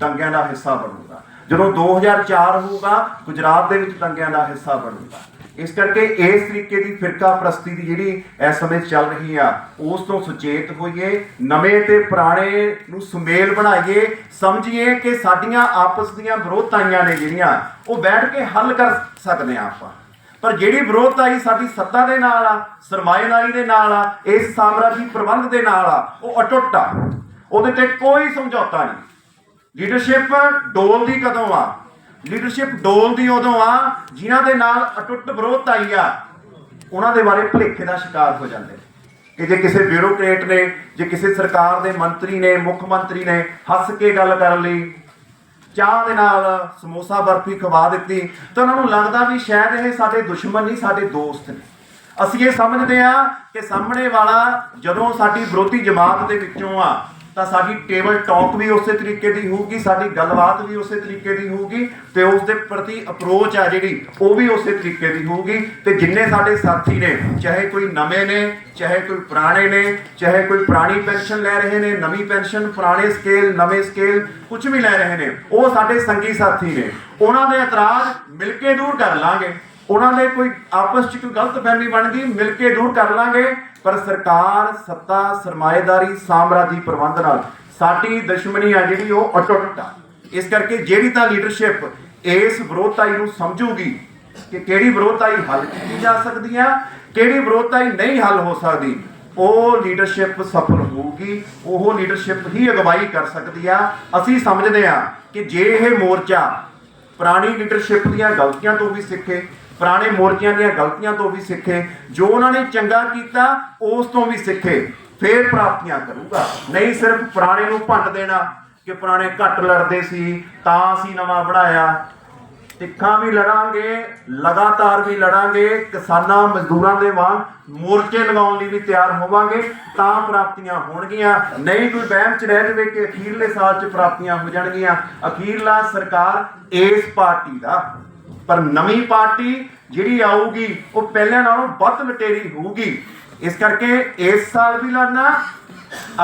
ਦੰਗਿਆਂ ਦਾ ਹਿੱਸਾ ਬਣੂਗਾ। ਜਦੋਂ 2004 ਹੋਊਗਾ, ਗੁਜਰਾਤ ਦੇ ਵਿੱਚ ਦੰਗਿਆਂ ਦਾ ਹਿੱਸਾ ਬਣੂਗਾ। ਇਸ ਕਰਕੇ ਇਸ ਤਰੀਕੇ ਦੀ ਫਿਰਕਾ ਪ੍ਰਸਤੀ ਦੀ ਜਿਹੜੀ ਇਸ ਸਮੇਂ ਚੱਲ ਰਹੀ ਆ, ਉਸ ਤੋਂ ਸੁਚੇਤ ਹੋਈਏ, ਨਵੇਂ ਤੇ ਪੁਰਾਣੇ ਨੂੰ ਸੁਮੇਲ ਬਣਾਈਏ, ਸਮਝੀਏ ਕਿ ਸਾਡੀਆਂ ਆਪਸ ਦੀਆਂ ਵਿਰੋਧਤਾਈਆਂ ਨੇ ਜਿਹੜੀਆਂ, ਉਹ ਬੈਠ ਕੇ ਹੱਲ ਕਰ ਸਕਦੇ ਆ ਆਪਾਂ। ਪਰ ਜਿਹੜੀ ਵਿਰੋਧਤਾਈ ਸਾਡੀ ਸੱਤਾ ਦੇ ਨਾਲ ਆ, ਸਰਮਾਏਦਾਰੀ ਦੇ ਨਾਲ ਆ, ਇਸ ਸਾਮਰਾਜੀ ਪ੍ਰਬੰਧ ਦੇ ਨਾਲ ਆ, ਉਹ ਅਟੁੱਟ ਆ। ਉਹਦੇ ਤੇ ਕੋਈ ਸਮਝੌਤਾ ਨਹੀਂ। ਲੀਡਰਸ਼ਿਪ ਡੋਲ ਦੀ ਕਦੋਂ ਆ? ਲੀਡਰਸ਼ਿਪ ਡੋਲ ਦੀ ਉਦੋਂ ਆ, ਜਿਨ੍ਹਾਂ ਦੇ ਨਾਲ ਅਟੁੱਟ ਵਿਰੋਧਤਾਈ ਆ, ਉਹਨਾਂ ਦੇ ਬਾਰੇ ਭੁਲੇਖੇ ਦਾ ਸ਼ਿਕਾਰ ਹੋ ਜਾਂਦੇ ਕਿ ਜੇ ਕਿਸੇ ਬਿਊਰੋਕਰੇਟ ਨੇ, ਜੇ ਕਿਸੇ ਸਰਕਾਰ ਦੇ ਮੰਤਰੀ ਨੇ, ਮੁੱਖ ਮੰਤਰੀ ਨੇ ਹੱਸ ਕੇ ਗੱਲ ਕਰ ਲਈ ਚਾਹ ਦੇ ਨਾਲ ਸਮੋਸਾ ਬਰਫੀ ਖਵਾ ਦਿੱਤੀ, ਤਾਂ ਉਹਨਾਂ ਨੂੰ ਲੱਗਦਾ ਵੀ ਸ਼ਾਇਦ ਇਹ ਸਾਡੇ ਦੁਸ਼ਮਣ ਨਹੀਂ, ਸਾਡੇ ਦੋਸਤ ਨੇ। ਅਸੀਂ ਇਹ ਸਮਝਦੇ ਆ ਕਿ ਸਾਹਮਣੇ ਵਾਲਾ ਜਦੋਂ ਸਾਡੀ ਵਿਰੋਧੀ ਜਮਾਤ ਦੇ ਵਿੱਚੋਂ ਆ ਤਾਂ ਸਾਡੀ ਟੇਬਲ ਟਾਕ ਵੀ ਉਸੇ ਤਰੀਕੇ ਦੀ ਹੋਊਗੀ, ਸਾਡੀ ਗੱਲਬਾਤ ਵੀ ਉਸੇ ਤਰੀਕੇ ਦੀ ਹੋਊਗੀ ਤੇ ਉਸ ਦੇ ਪ੍ਰਤੀ ਅਪਰੋਚ ਆ ਜਿਹੜੀ, ਉਹ ਵੀ ਉਸੇ ਤਰੀਕੇ ਦੀ ਹੋਊਗੀ। ਤੇ ਜਿੰਨੇ ਸਾਡੇ ਸਾਥੀ ਨੇ, ਚਾਹੇ ਕੋਈ ਨਵੇਂ ਨੇ, ਚਾਹੇ ਕੋਈ ਪੁਰਾਣੇ ਨੇ, ਚਾਹੇ ਕੋਈ ਪੁਰਾਣੀ ਪੈਨਸ਼ਨ ਲੈ ਰਹੇ ਨੇ, ਨਵੀਂ ਪੈਨਸ਼ਨ ਪੁਰਾਣੇ ਸਕੇਲ ਨਵੇਂ ਸਕੇਲ ਕੁਝ ਵੀ ਲੈ ਰਹੇ ਨੇ, ਉਹ ਸਾਡੇ ਸੰਗੀ ਸਾਥੀ ਨੇ। ਉਹਨਾਂ ਦੇ ਇਤਰਾਜ਼ ਮਿਲ ਕੇ ਦੂਰ ਕਰ ਲਾਂਗੇ। ਉਹਨਾਂ ਨੇ ਕੋਈ ਆਪਸ ਚ ਕੋਈ ਗਲਤ ਫਹਿਮੀ ਬਣ ਗਈ, ਮਿਲ ਕੇ ਦੂਰ ਕਰ ਲਾਂਗੇ। ਪਰ ਸਰਕਾਰ ਸੱਤਾ, ਸਰਮਾਏਦਾਰੀ, ਸਾਮਰਾਜੀ ਪ੍ਰਬੰਧ ਨਾਲ ਸਾਡੀ ਦੁਸ਼ਮਣੀ ਆ ਜਿਹੜੀ ਉਹ ਅਟੁੱਟ ਆ। ਇਸ ਕਰਕੇ ਜਿਹੜੀ ਤਾਂ ਲੀਡਰਸ਼ਿਪ ਇਸ ਵਿਰੋਧਤਾਈ ਨੂੰ ਸਮਝੂਗੀ ਕਿ ਕਿਹੜੀ ਵਿਰੋਧਤਾਈ ਹੱਲ ਕੀਤੀ ਜਾ ਸਕਦੀ ਆ, ਕਿਹੜੀ ਵਿਰੋਧਤਾਈ ਨਹੀਂ ਹੱਲ ਹੋ ਸਕਦੀ, ਉਹ ਲੀਡਰਸ਼ਿਪ ਸਫਲ ਹੋਊਗੀ, ਉਹ ਲੀਡਰਸ਼ਿਪ ਹੀ ਅਗਵਾਈ ਕਰ ਸਕਦੀ ਆ। ਅਸੀਂ ਸਮਝਦੇ ਆ ਕਿ ਜੇ ਇਹ ਮੋਰਚਾ ਪੁਰਾਣੀ ਲੀਡਰਸ਼ਿਪ ਦੀਆਂ ਗਲਤੀਆਂ ਤੋਂ ਵੀ ਸਿੱਖੇ ਪੁਰਾਣੇ ਮੋਰਚਿਆਂ ਦੀਆਂ ਗਲਤੀਆਂ ਤੋਂ ਵੀ ਸਿੱਖੇ, ਜੋ ਉਹਨਾਂ ਨੇ ਚੰਗਾ ਕੀਤਾ, ਉਸ ਤੋਂ ਵੀ ਸਿੱਖੇ, ਫੇਰ ਪ੍ਰਾਪਤੀਆਂ ਕਰੂਗਾ। ਨਹੀਂ ਸਿਰਫ ਪੁਰਾਣੇ ਨੂੰ ਭੰਡ ਦੇਣਾ ਕਿ ਪੁਰਾਣੇ ਘੱਟ ਲੜਦੇ ਸੀ, ਤਾਂ ਅਸੀਂ ਨਵਾਂ ਬਣਾਇਆ। ਤਿੱਖਾਂ ਵੀ ਲੜਾਂਗੇ, ਲਗਾਤਾਰ ਵੀ ਲੜਾਂਗੇ, ਕਿਸਾਨਾਂ, ਮਜ਼ਦੂਰਾਂ ਦੇ ਵਾਂਗ ਮੋਰਚੇ ਲਗਾਉਣ ਲਈ ਵੀ ਤਿਆਰ ਹੋਵਾਂਗੇ, ਤਾਂ ਪ੍ਰਾਪਤੀਆਂ ਹੋਣਗੀਆਂ। ਨਹੀਂ ਕੋਈ ਵਹਿਮ ਚ ਰਹਿ ਜਾਵੇ ਕਿ ਅਖੀਰਲੇ ਸਾਲ ਚ ਪ੍ਰਾਪਤੀਆਂ ਹੋ ਜਾਣਗੀਆਂ। ਅਖੀਰਲਾ ਸਰਕਾਰ ਇਸ ਪਾਰਟੀ ਦਾ ਪਰ ਨਵੀਂ ਪਾਰਟੀ ਜਿਹੜੀ ਆਊਗੀ, ਉਹ ਪਹਿਲਾਂ ਨਾਲੋਂ ਵੱਧ ਲਟੇਰੀ ਹੋਊਗੀ। ਇਸ ਕਰਕੇ ਇਸ ਸਾਲ ਵੀ ਲੜਨਾ,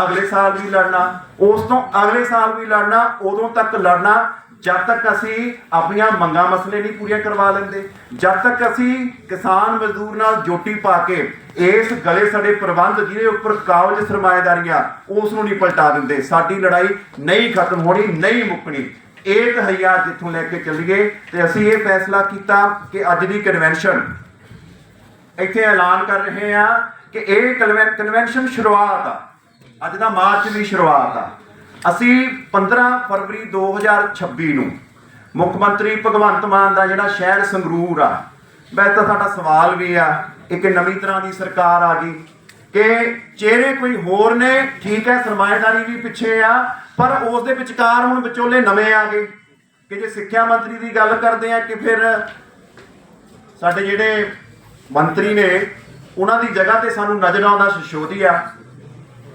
ਅਗਲੇ ਸਾਲ ਵੀ ਲੜਨਾ, ਉਸ ਤੋਂ ਅਗਲੇ ਸਾਲ ਵੀ ਲੜਨਾ, ਉਦੋਂ ਤੱਕ ਲੜਨਾ, ਜਦ ਤੱਕ ਅਸੀਂ ਆਪਣੀਆਂ ਮੰਗਾਂ ਮਸਲੇ ਨਹੀਂ ਪੂਰੀਆਂ ਕਰਵਾ ਲੈਂਦੇ, ਜਦ ਤੱਕ ਅਸੀਂ ਕਿਸਾਨ ਮਜ਼ਦੂਰ ਨਾਲ ਜੋਟੀ ਪਾ ਕੇ ਇਸ ਗਲੇ ਸੜੇ ਪ੍ਰਬੰਧ ਜਿਹਦੇ ਉੱਪਰ ਕਾਬਜ ਸਰਮਾਏਦਾਰੀਆਂ, ਉਸ ਨੂੰ ਨਹੀਂ ਪਲਟਾ ਦਿੰਦੇ। ਸਾਡੀ ਲੜਾਈ ਨਹੀਂ ਖਤਮ ਹੋਣੀ, ਨਹੀਂ ਮੁੱਕਣੀ। ਇਹ ਹਜ਼ਾਰ ਜਿੱਥੋਂ ਲੈ ਕੇ ਚੱਲੀਏ ਤੇ ਅਸੀਂ ਇਹ ਫੈਸਲਾ ਕੀਤਾ ਕਿ ਅੱਜ ਦੀ ਕਨਵੈਨਸ਼ਨ ਇੱਥੇ ਐਲਾਨ ਕਰ ਰਹੇ ਆ ਕਿ ਇਹ ਕਨਵੈ- ਕਨਵੈਨਸ਼ਨ ਸ਼ੁਰੂਆਤ ਆ। ਅੱਜ ਦਾ ਮਾਰਚ ਦੀ ਸ਼ੁਰੂਆਤ ਆ। ਅਸੀਂ 15 ਫਰਵਰੀ 2026 ਨੂੰ ਮੁੱਖ ਮੰਤਰੀ ਭਗਵੰਤ ਮਾਨ ਦਾ ਜਿਹੜਾ ਸ਼ਹਿਰ ਸੰਗਰੂਰ ਆ ਵੈਸੇ ਤਾਂ ਸਾਡਾ ਸਵਾਲ ਵੀ ਆ, ਇੱਕ ਨਵੀਂ ਤਰ੍ਹਾਂ ਦੀ ਸਰਕਾਰ ਆ ਗਈ। ਕਿ ਚਿਹਰੇ ਕੋਈ ਹੋਰ ਨੇ, ਠੀਕ ਹੈ ਸਰਮਾਇਦਾਰੀ ਵੀ ਪਿੱਛੇ ਆ, ਪਰ ਉਸ ਦੇ ਵਿਚਕਾਰ ਹੁਣ ਵਿਚੋਲੇ ਨਵੇਂ ਆ ਗਏ। ਕਿ ਜੇ ਸਿੱਖਿਆ ਮੰਤਰੀ ਦੀ ਗੱਲ ਕਰਦੇ ਆ ਕਿ ਫਿਰ ਸਾਡੇ ਜਿਹੜੇ ਮੰਤਰੀ ਨੇ, ਉਹਨਾਂ ਦੀ ਜਗ੍ਹਾ ਤੇ ਸਾਨੂੰ ਨਜ਼ਰ ਆਉਂਦਾ ਸਿਸੋਦੀਆ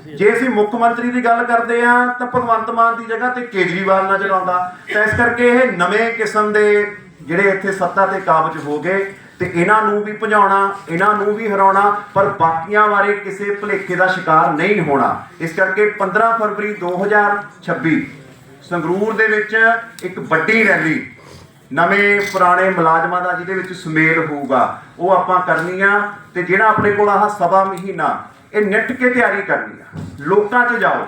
ਜੇ ਅਸੀਂ ਮੁੱਖ ਮੰਤਰੀ ਦੀ ਗੱਲ ਕਰਦੇ ਆ, ਤਾਂ ਭਗਵੰਤ ਮਾਨ ਦੀ ਜਗ੍ਹਾ ਤੇ ਕੇਜਰੀਵਾਲ ਨਜ਼ਰ ਆਉਂਦਾ। ਤਾਂ ਇਸ ਕਰਕੇ ਇਹ ਨਵੇਂ ਕਿਸਮ ਦੇ ਜਿਹੜੇ ਇੱਥੇ ਸੱਤਾ ਤੇ ਕਾਬਜ ਹੋ ਗਏ ਤੇ ਇਹਨਾਂ ਨੂੰ ਵੀ ਭਜਾਉਣਾ, ਇਹਨਾਂ ਨੂੰ ਵੀ ਹਰਾਉਣਾ, ਪਰ ਬਾਕੀਆਂ ਬਾਰੇ ਕਿਸੇ ਭੁਲੇਖੇ ਦਾ ਸ਼ਿਕਾਰ ਨਹੀਂ ਹੋਣਾ। ਇਸ ਕਰਕੇ 15 ਫਰਵਰੀ 2026 ਸੰਗਰੂਰ ਦੇ ਵਿੱਚ ਇੱਕ ਵੱਡੀ ਰੈਲੀ ਨਵੇਂ ਪੁਰਾਣੇ ਮੁਲਾਜ਼ਮਾਂ ਦਾ ਜਿਹਦੇ ਵਿੱਚ ਸੁਮੇਲ ਹੋਊਗਾ, ਉਹ ਆਪਾਂ ਕਰਨੀ ਆ ਤੇ ਜਿਹੜਾ ਆਪਣੇ ਕੋਲ ਆਹ ਸਵਾ ਮਹੀਨਾ, ਇਹ ਨਿੱਟ ਕੇ ਤਿਆਰੀ ਕਰਨੀ ਆ ਲੋਕਾਂ 'ਚ ਜਾਓ।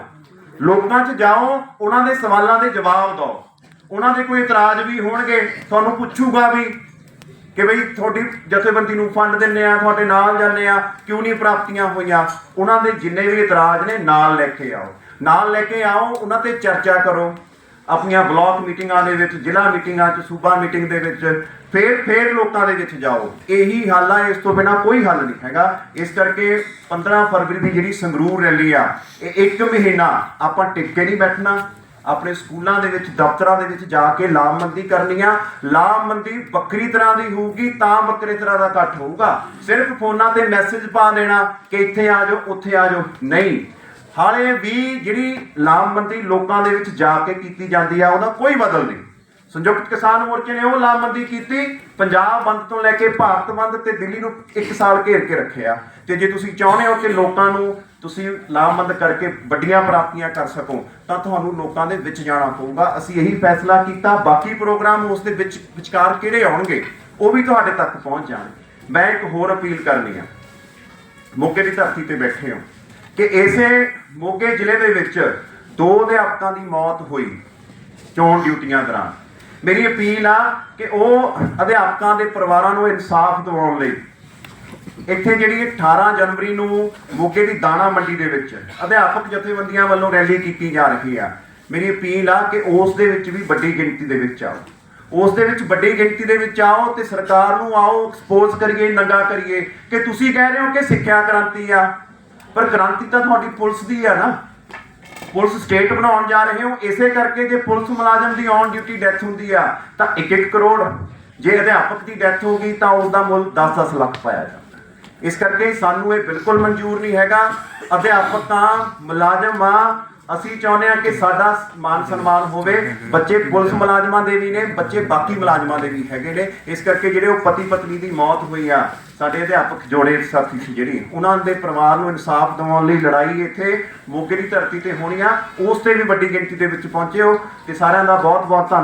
ਲੋਕਾਂ 'ਚ ਜਾਓ, ਉਹਨਾਂ ਦੇ ਸਵਾਲਾਂ ਦੇ ਜਵਾਬ ਦਿਓ। ਉਹਨਾਂ ਦੇ ਕੋਈ ਇਤਰਾਜ਼ ਵੀ ਹੋਣਗੇ, ਤੁਹਾਨੂੰ ਪੁੱਛੂਗਾ ਵੀ ਕਿ ਬਈ ਤੁਹਾਡੀ ਜਥੇਬੰਦੀ ਨੂੰ ਫੰਡ ਦਿੰਨੇ ਆ, ਤੁਹਾਡੇ ਨਾਲ ਜਾਂਦੇ ਆ, ਕਿਉਂ ਨਹੀਂ ਪ੍ਰਾਪਤੀਆਂ ਹੋਈਆਂ? ਉਹਨਾਂ ਦੇ ਜਿੰਨੇ ਵੀ ਇਤਰਾਜ਼ ਨੇ, ਨਾਲ ਲੈ ਕੇ ਆਓ। ਨਾਲ ਲੈ ਕੇ ਆਓ, ਉਹਨਾਂ ਤੇ ਚਰਚਾ ਕਰੋ। ਆਪਣੀਆਂ ਬਲਾਕ ਮੀਟਿੰਗਾਂ ਦੇ ਵਿੱਚ, ਜ਼ਿਲ੍ਹਾ ਮੀਟਿੰਗਾਂ 'ਚ, ਸੂਬਾ ਮੀਟਿੰਗ ਦੇ ਵਿੱਚ, ਫੇਰ ਫੇਰ ਲੋਕਾਂ ਦੇ ਵਿੱਚ ਜਾਓ। ਇਹੀ ਹੱਲ ਆ, ਇਸ ਤੋਂ ਬਿਨਾ ਕੋਈ ਹੱਲ ਨਹੀਂ ਹੈਗਾ। ਇਸ ਕਰਕੇ 15 ਫਰਵਰੀ ਦੀ ਜਿਹੜੀ ਸੰਗਰੂਰ ਰੈਲੀ ਆ, ਇਹ ਇੱਕ ਮਹੀਨਾ ਆਪਾਂ ਟਿਕ ਕੇ ਨਹੀਂ ਬੈਠਣਾ। ਆਪਣੇ ਸਕੂਲਾਂ ਦੇ ਵਿੱਚ, ਦਫ਼ਤਰਾਂ ਦੇ ਵਿੱਚ ਜਾ ਕੇ ਲਾਮਬੰਦੀ ਕਰਨੀ ਆ ਲਾਮਬੰਦੀ ਵੱਖਰੀ ਤਰ੍ਹਾਂ ਦੀ ਹੋਊਗੀ, ਤਾਂ ਵੱਖਰੇ ਤਰ੍ਹਾਂ ਦਾ ਇਕੱਠ ਹੋਊਗਾ। ਸਿਰਫ ਫੋਨਾਂ ਤੇ ਮੈਸੇਜ ਪਾ ਦੇਣਾ ਕਿ ਇੱਥੇ ਆ ਜਾਓ, ਉੱਥੇ ਆ ਜਾਓ। ਨਹੀਂ। ਹਾਲੇ ਵੀ ਜਿਹੜੀ ਲਾਮਬੰਦੀ ਲੋਕਾਂ ਦੇ ਵਿੱਚ ਜਾ ਕੇ ਕੀਤੀ ਜਾਂਦੀ ਆ, ਉਹਦਾ ਕੋਈ ਬਦਲ ਨਹੀਂ। ਸੰਯੁਕਤ ਕਿਸਾਨ ਮੋਰਚੇ ਨੇ ਉਹ ਲਾਮਬੰਦੀ ਕੀਤੀ। ਪੰਜਾਬ ਬੰਦ ਤੋਂ ਲੈ ਕੇ ਭਾਰਤ ਬੰਦ ਤੇ ਦਿੱਲੀ ਨੂੰ ਇੱਕ ਸਾਲ ਘੇਰ ਕੇ ਰੱਖਿਆ। ਤੇ ਜੇ ਤੁਸੀਂ ਚਾਹੁੰਦੇ ਹੋ ਕਿ ਲੋਕਾਂ ਨੂੰ ਤੁਸੀਂ ਲਾਮਬੰਦ ਕਰਕੇ ਵੱਡੀਆਂ ਪ੍ਰਾਪਤੀਆਂ ਕਰ ਸਕੋ, ਤਾਂ ਤੁਹਾਨੂੰ ਲੋਕਾਂ ਦੇ ਵਿੱਚ ਜਾਣਾ ਪਊਗਾ। ਅਸੀਂ ਇਹੀ ਫੈਸਲਾ ਕੀਤਾ। ਬਾਕੀ ਪ੍ਰੋਗਰਾਮ ਉਸ ਦੇ ਵਿੱਚ ਵਿਚਕਾਰ ਕਿਹੜੇ ਆਉਣਗੇ, ਉਹ ਵੀ ਤੁਹਾਡੇ ਤੱਕ ਪਹੁੰਚ ਜਾਣਗੇ। ਮੈਂ ਇੱਕ ਹੋਰ ਅਪੀਲ ਕਰਨੀ ਆ। ਮੋਗੇ ਦੀ ਧਰਤੀ ਤੇ ਬੈਠੇ ਹੋ। ਕਿ ਇਸੇ ਮੋਗੇ ਜ਼ਿਲ੍ਹੇ ਦੇ ਵਿੱਚ ਦੋ ਅਧਿਆਪਕਾਂ ਦੀ ਮੌਤ ਹੋਈ ਚੋਣ ਡਿਊਟੀਆਂ ਦੌਰਾਨ। ਮੇਰੀ ਅਪੀਲ ਆ ਕਿ ਉਹ ਅਧਿਆਪਕਾਂ ਦੇ ਪਰਿਵਾਰਾਂ ਨੂੰ ਇਨਸਾਫ ਦਿਵਾਉਣ ਲਈ। ਇੱਥੇ ਜਿਹੜੀ 18 ਜਨਵਰੀ ਨੂੰ ਮੋਗੇ ਦੀ ਦਾਣਾ ਮੰਡੀ ਦੇ ਵਿੱਚ ਅਧਿਆਪਕ ਜਥੇਬੰਦੀਆਂ ਵੱਲੋਂ ਰੈਲੀ ਕੀਤੀ ਜਾ ਰਹੀ ਆ। ਮੇਰੀ ਅਪੀਲ ਆ ਕਿ ਉਸ ਦੇ ਵਿੱਚ ਵੀ ਵੱਡੀ ਗਿਣਤੀ ਦੇ ਵਿੱਚ ਆਓ। ਉਸ ਦੇ ਵਿੱਚ ਵੱਡੀ ਗਿਣਤੀ ਦੇ ਵਿੱਚ ਆਓ ਤੇ ਸਰਕਾਰ ਨੂੰ ਆਓ ਐਕਸਪੋਜ਼ ਕਰੀਏ, ਨੰਗਾ ਕਰੀਏ ਕਿ ਤੁਸੀਂ ਕਹਿ ਰਹੇ ਹੋ ਕਿ ਸਿੱਖਿਆ ਕ੍ਰਾਂਤੀ ਆ। ਪਰ ਕ੍ਰਾਂਤੀ ਤਾਂ ਤੁਹਾਡੀ ਪੁਲਿਸ ਦੀ ਆ ਨਾ। ਪੁਲਿਸ ਸਟੇਟ ਬਣਾਉਣ ਜਾ ਰਹੇ ਹੋ, ਇਸੇ ਕਰਕੇ ਜੇ ਪੁਲਿਸ ਮੁਲਾਜ਼ਮ ਦੀ ਔਨ ਡਿਊਟੀ ਡੈਥ ਹੁੰਦੀ ਆ, ਤਾਂ 1-1 ਕਰੋੜ, ਜੇ ਅਧਿਆਪਕ ਦੀ ਡੈਥ ਹੋ ਗਈ, ਤਾਂ ਉਸ ਦਾ ਮੁੱਲ 10-10 ਲੱਖ ਪਾਇਆ ਜਾਂਦਾ। ਇਸ ਕਰਕੇ ਸਾਨੂੰ ਇਹ ਬਿਲਕੁਲ ਮਨਜ਼ੂਰ ਨਹੀਂ ਹੈਗਾ। ਅਧਿਆਪਕ ਆ ਮੁਲਾਜ਼ਮ ਆ, ਅਸੀਂ ਚਾਹੁੰਦੇ ਆ ਕਿ ਸਾਡਾ ਮਾਨ ਸਨਮਾਨ ਹੋਵੇ। ਬੱਚੇ ਪੁਲਿਸ ਮੁਲਾਜ਼ਮਾਂ ਦੇ ਵੀ ਨੇ, ਬੱਚੇ ਬਾਕੀ ਮੁਲਾਜ਼ਮਾਂ ਦੇ ਵੀ ਹੈਗੇ ਨੇ। ਇਸ ਕਰਕੇ ਜਿਹੜੇ ਉਹ ਪਤੀ ਪਤਨੀ ਦੀ ਮੌਤ ਹੋਈ ਆ ਸਾਡੇ ਅਧਿਆਪਕ ਜੋੜੇ ਸਾਥੀ ਸੀ ਜਿਹੜੀ, ਉਹਨਾਂ ਦੇ ਪਰਿਵਾਰ ਨੂੰ ਇਨਸਾਫ ਦਿਵਾਉਣ ਲਈ ਲੜਾਈ ਇੱਥੇ ਮੋਗੇ ਦੀ ਧਰਤੀ ਤੇ ਹੋਣੀ ਆ, ਉਸ ਤੇ ਵੀ ਵੱਡੀ ਗਿਣਤੀ ਦੇ ਵਿੱਚ ਪਹੁੰਚੇ ਹੋ ਤੇ ਸਾਰਿਆਂ ਦਾ ਬਹੁਤ ਬਹੁਤ ਧੰਨਵਾਦ।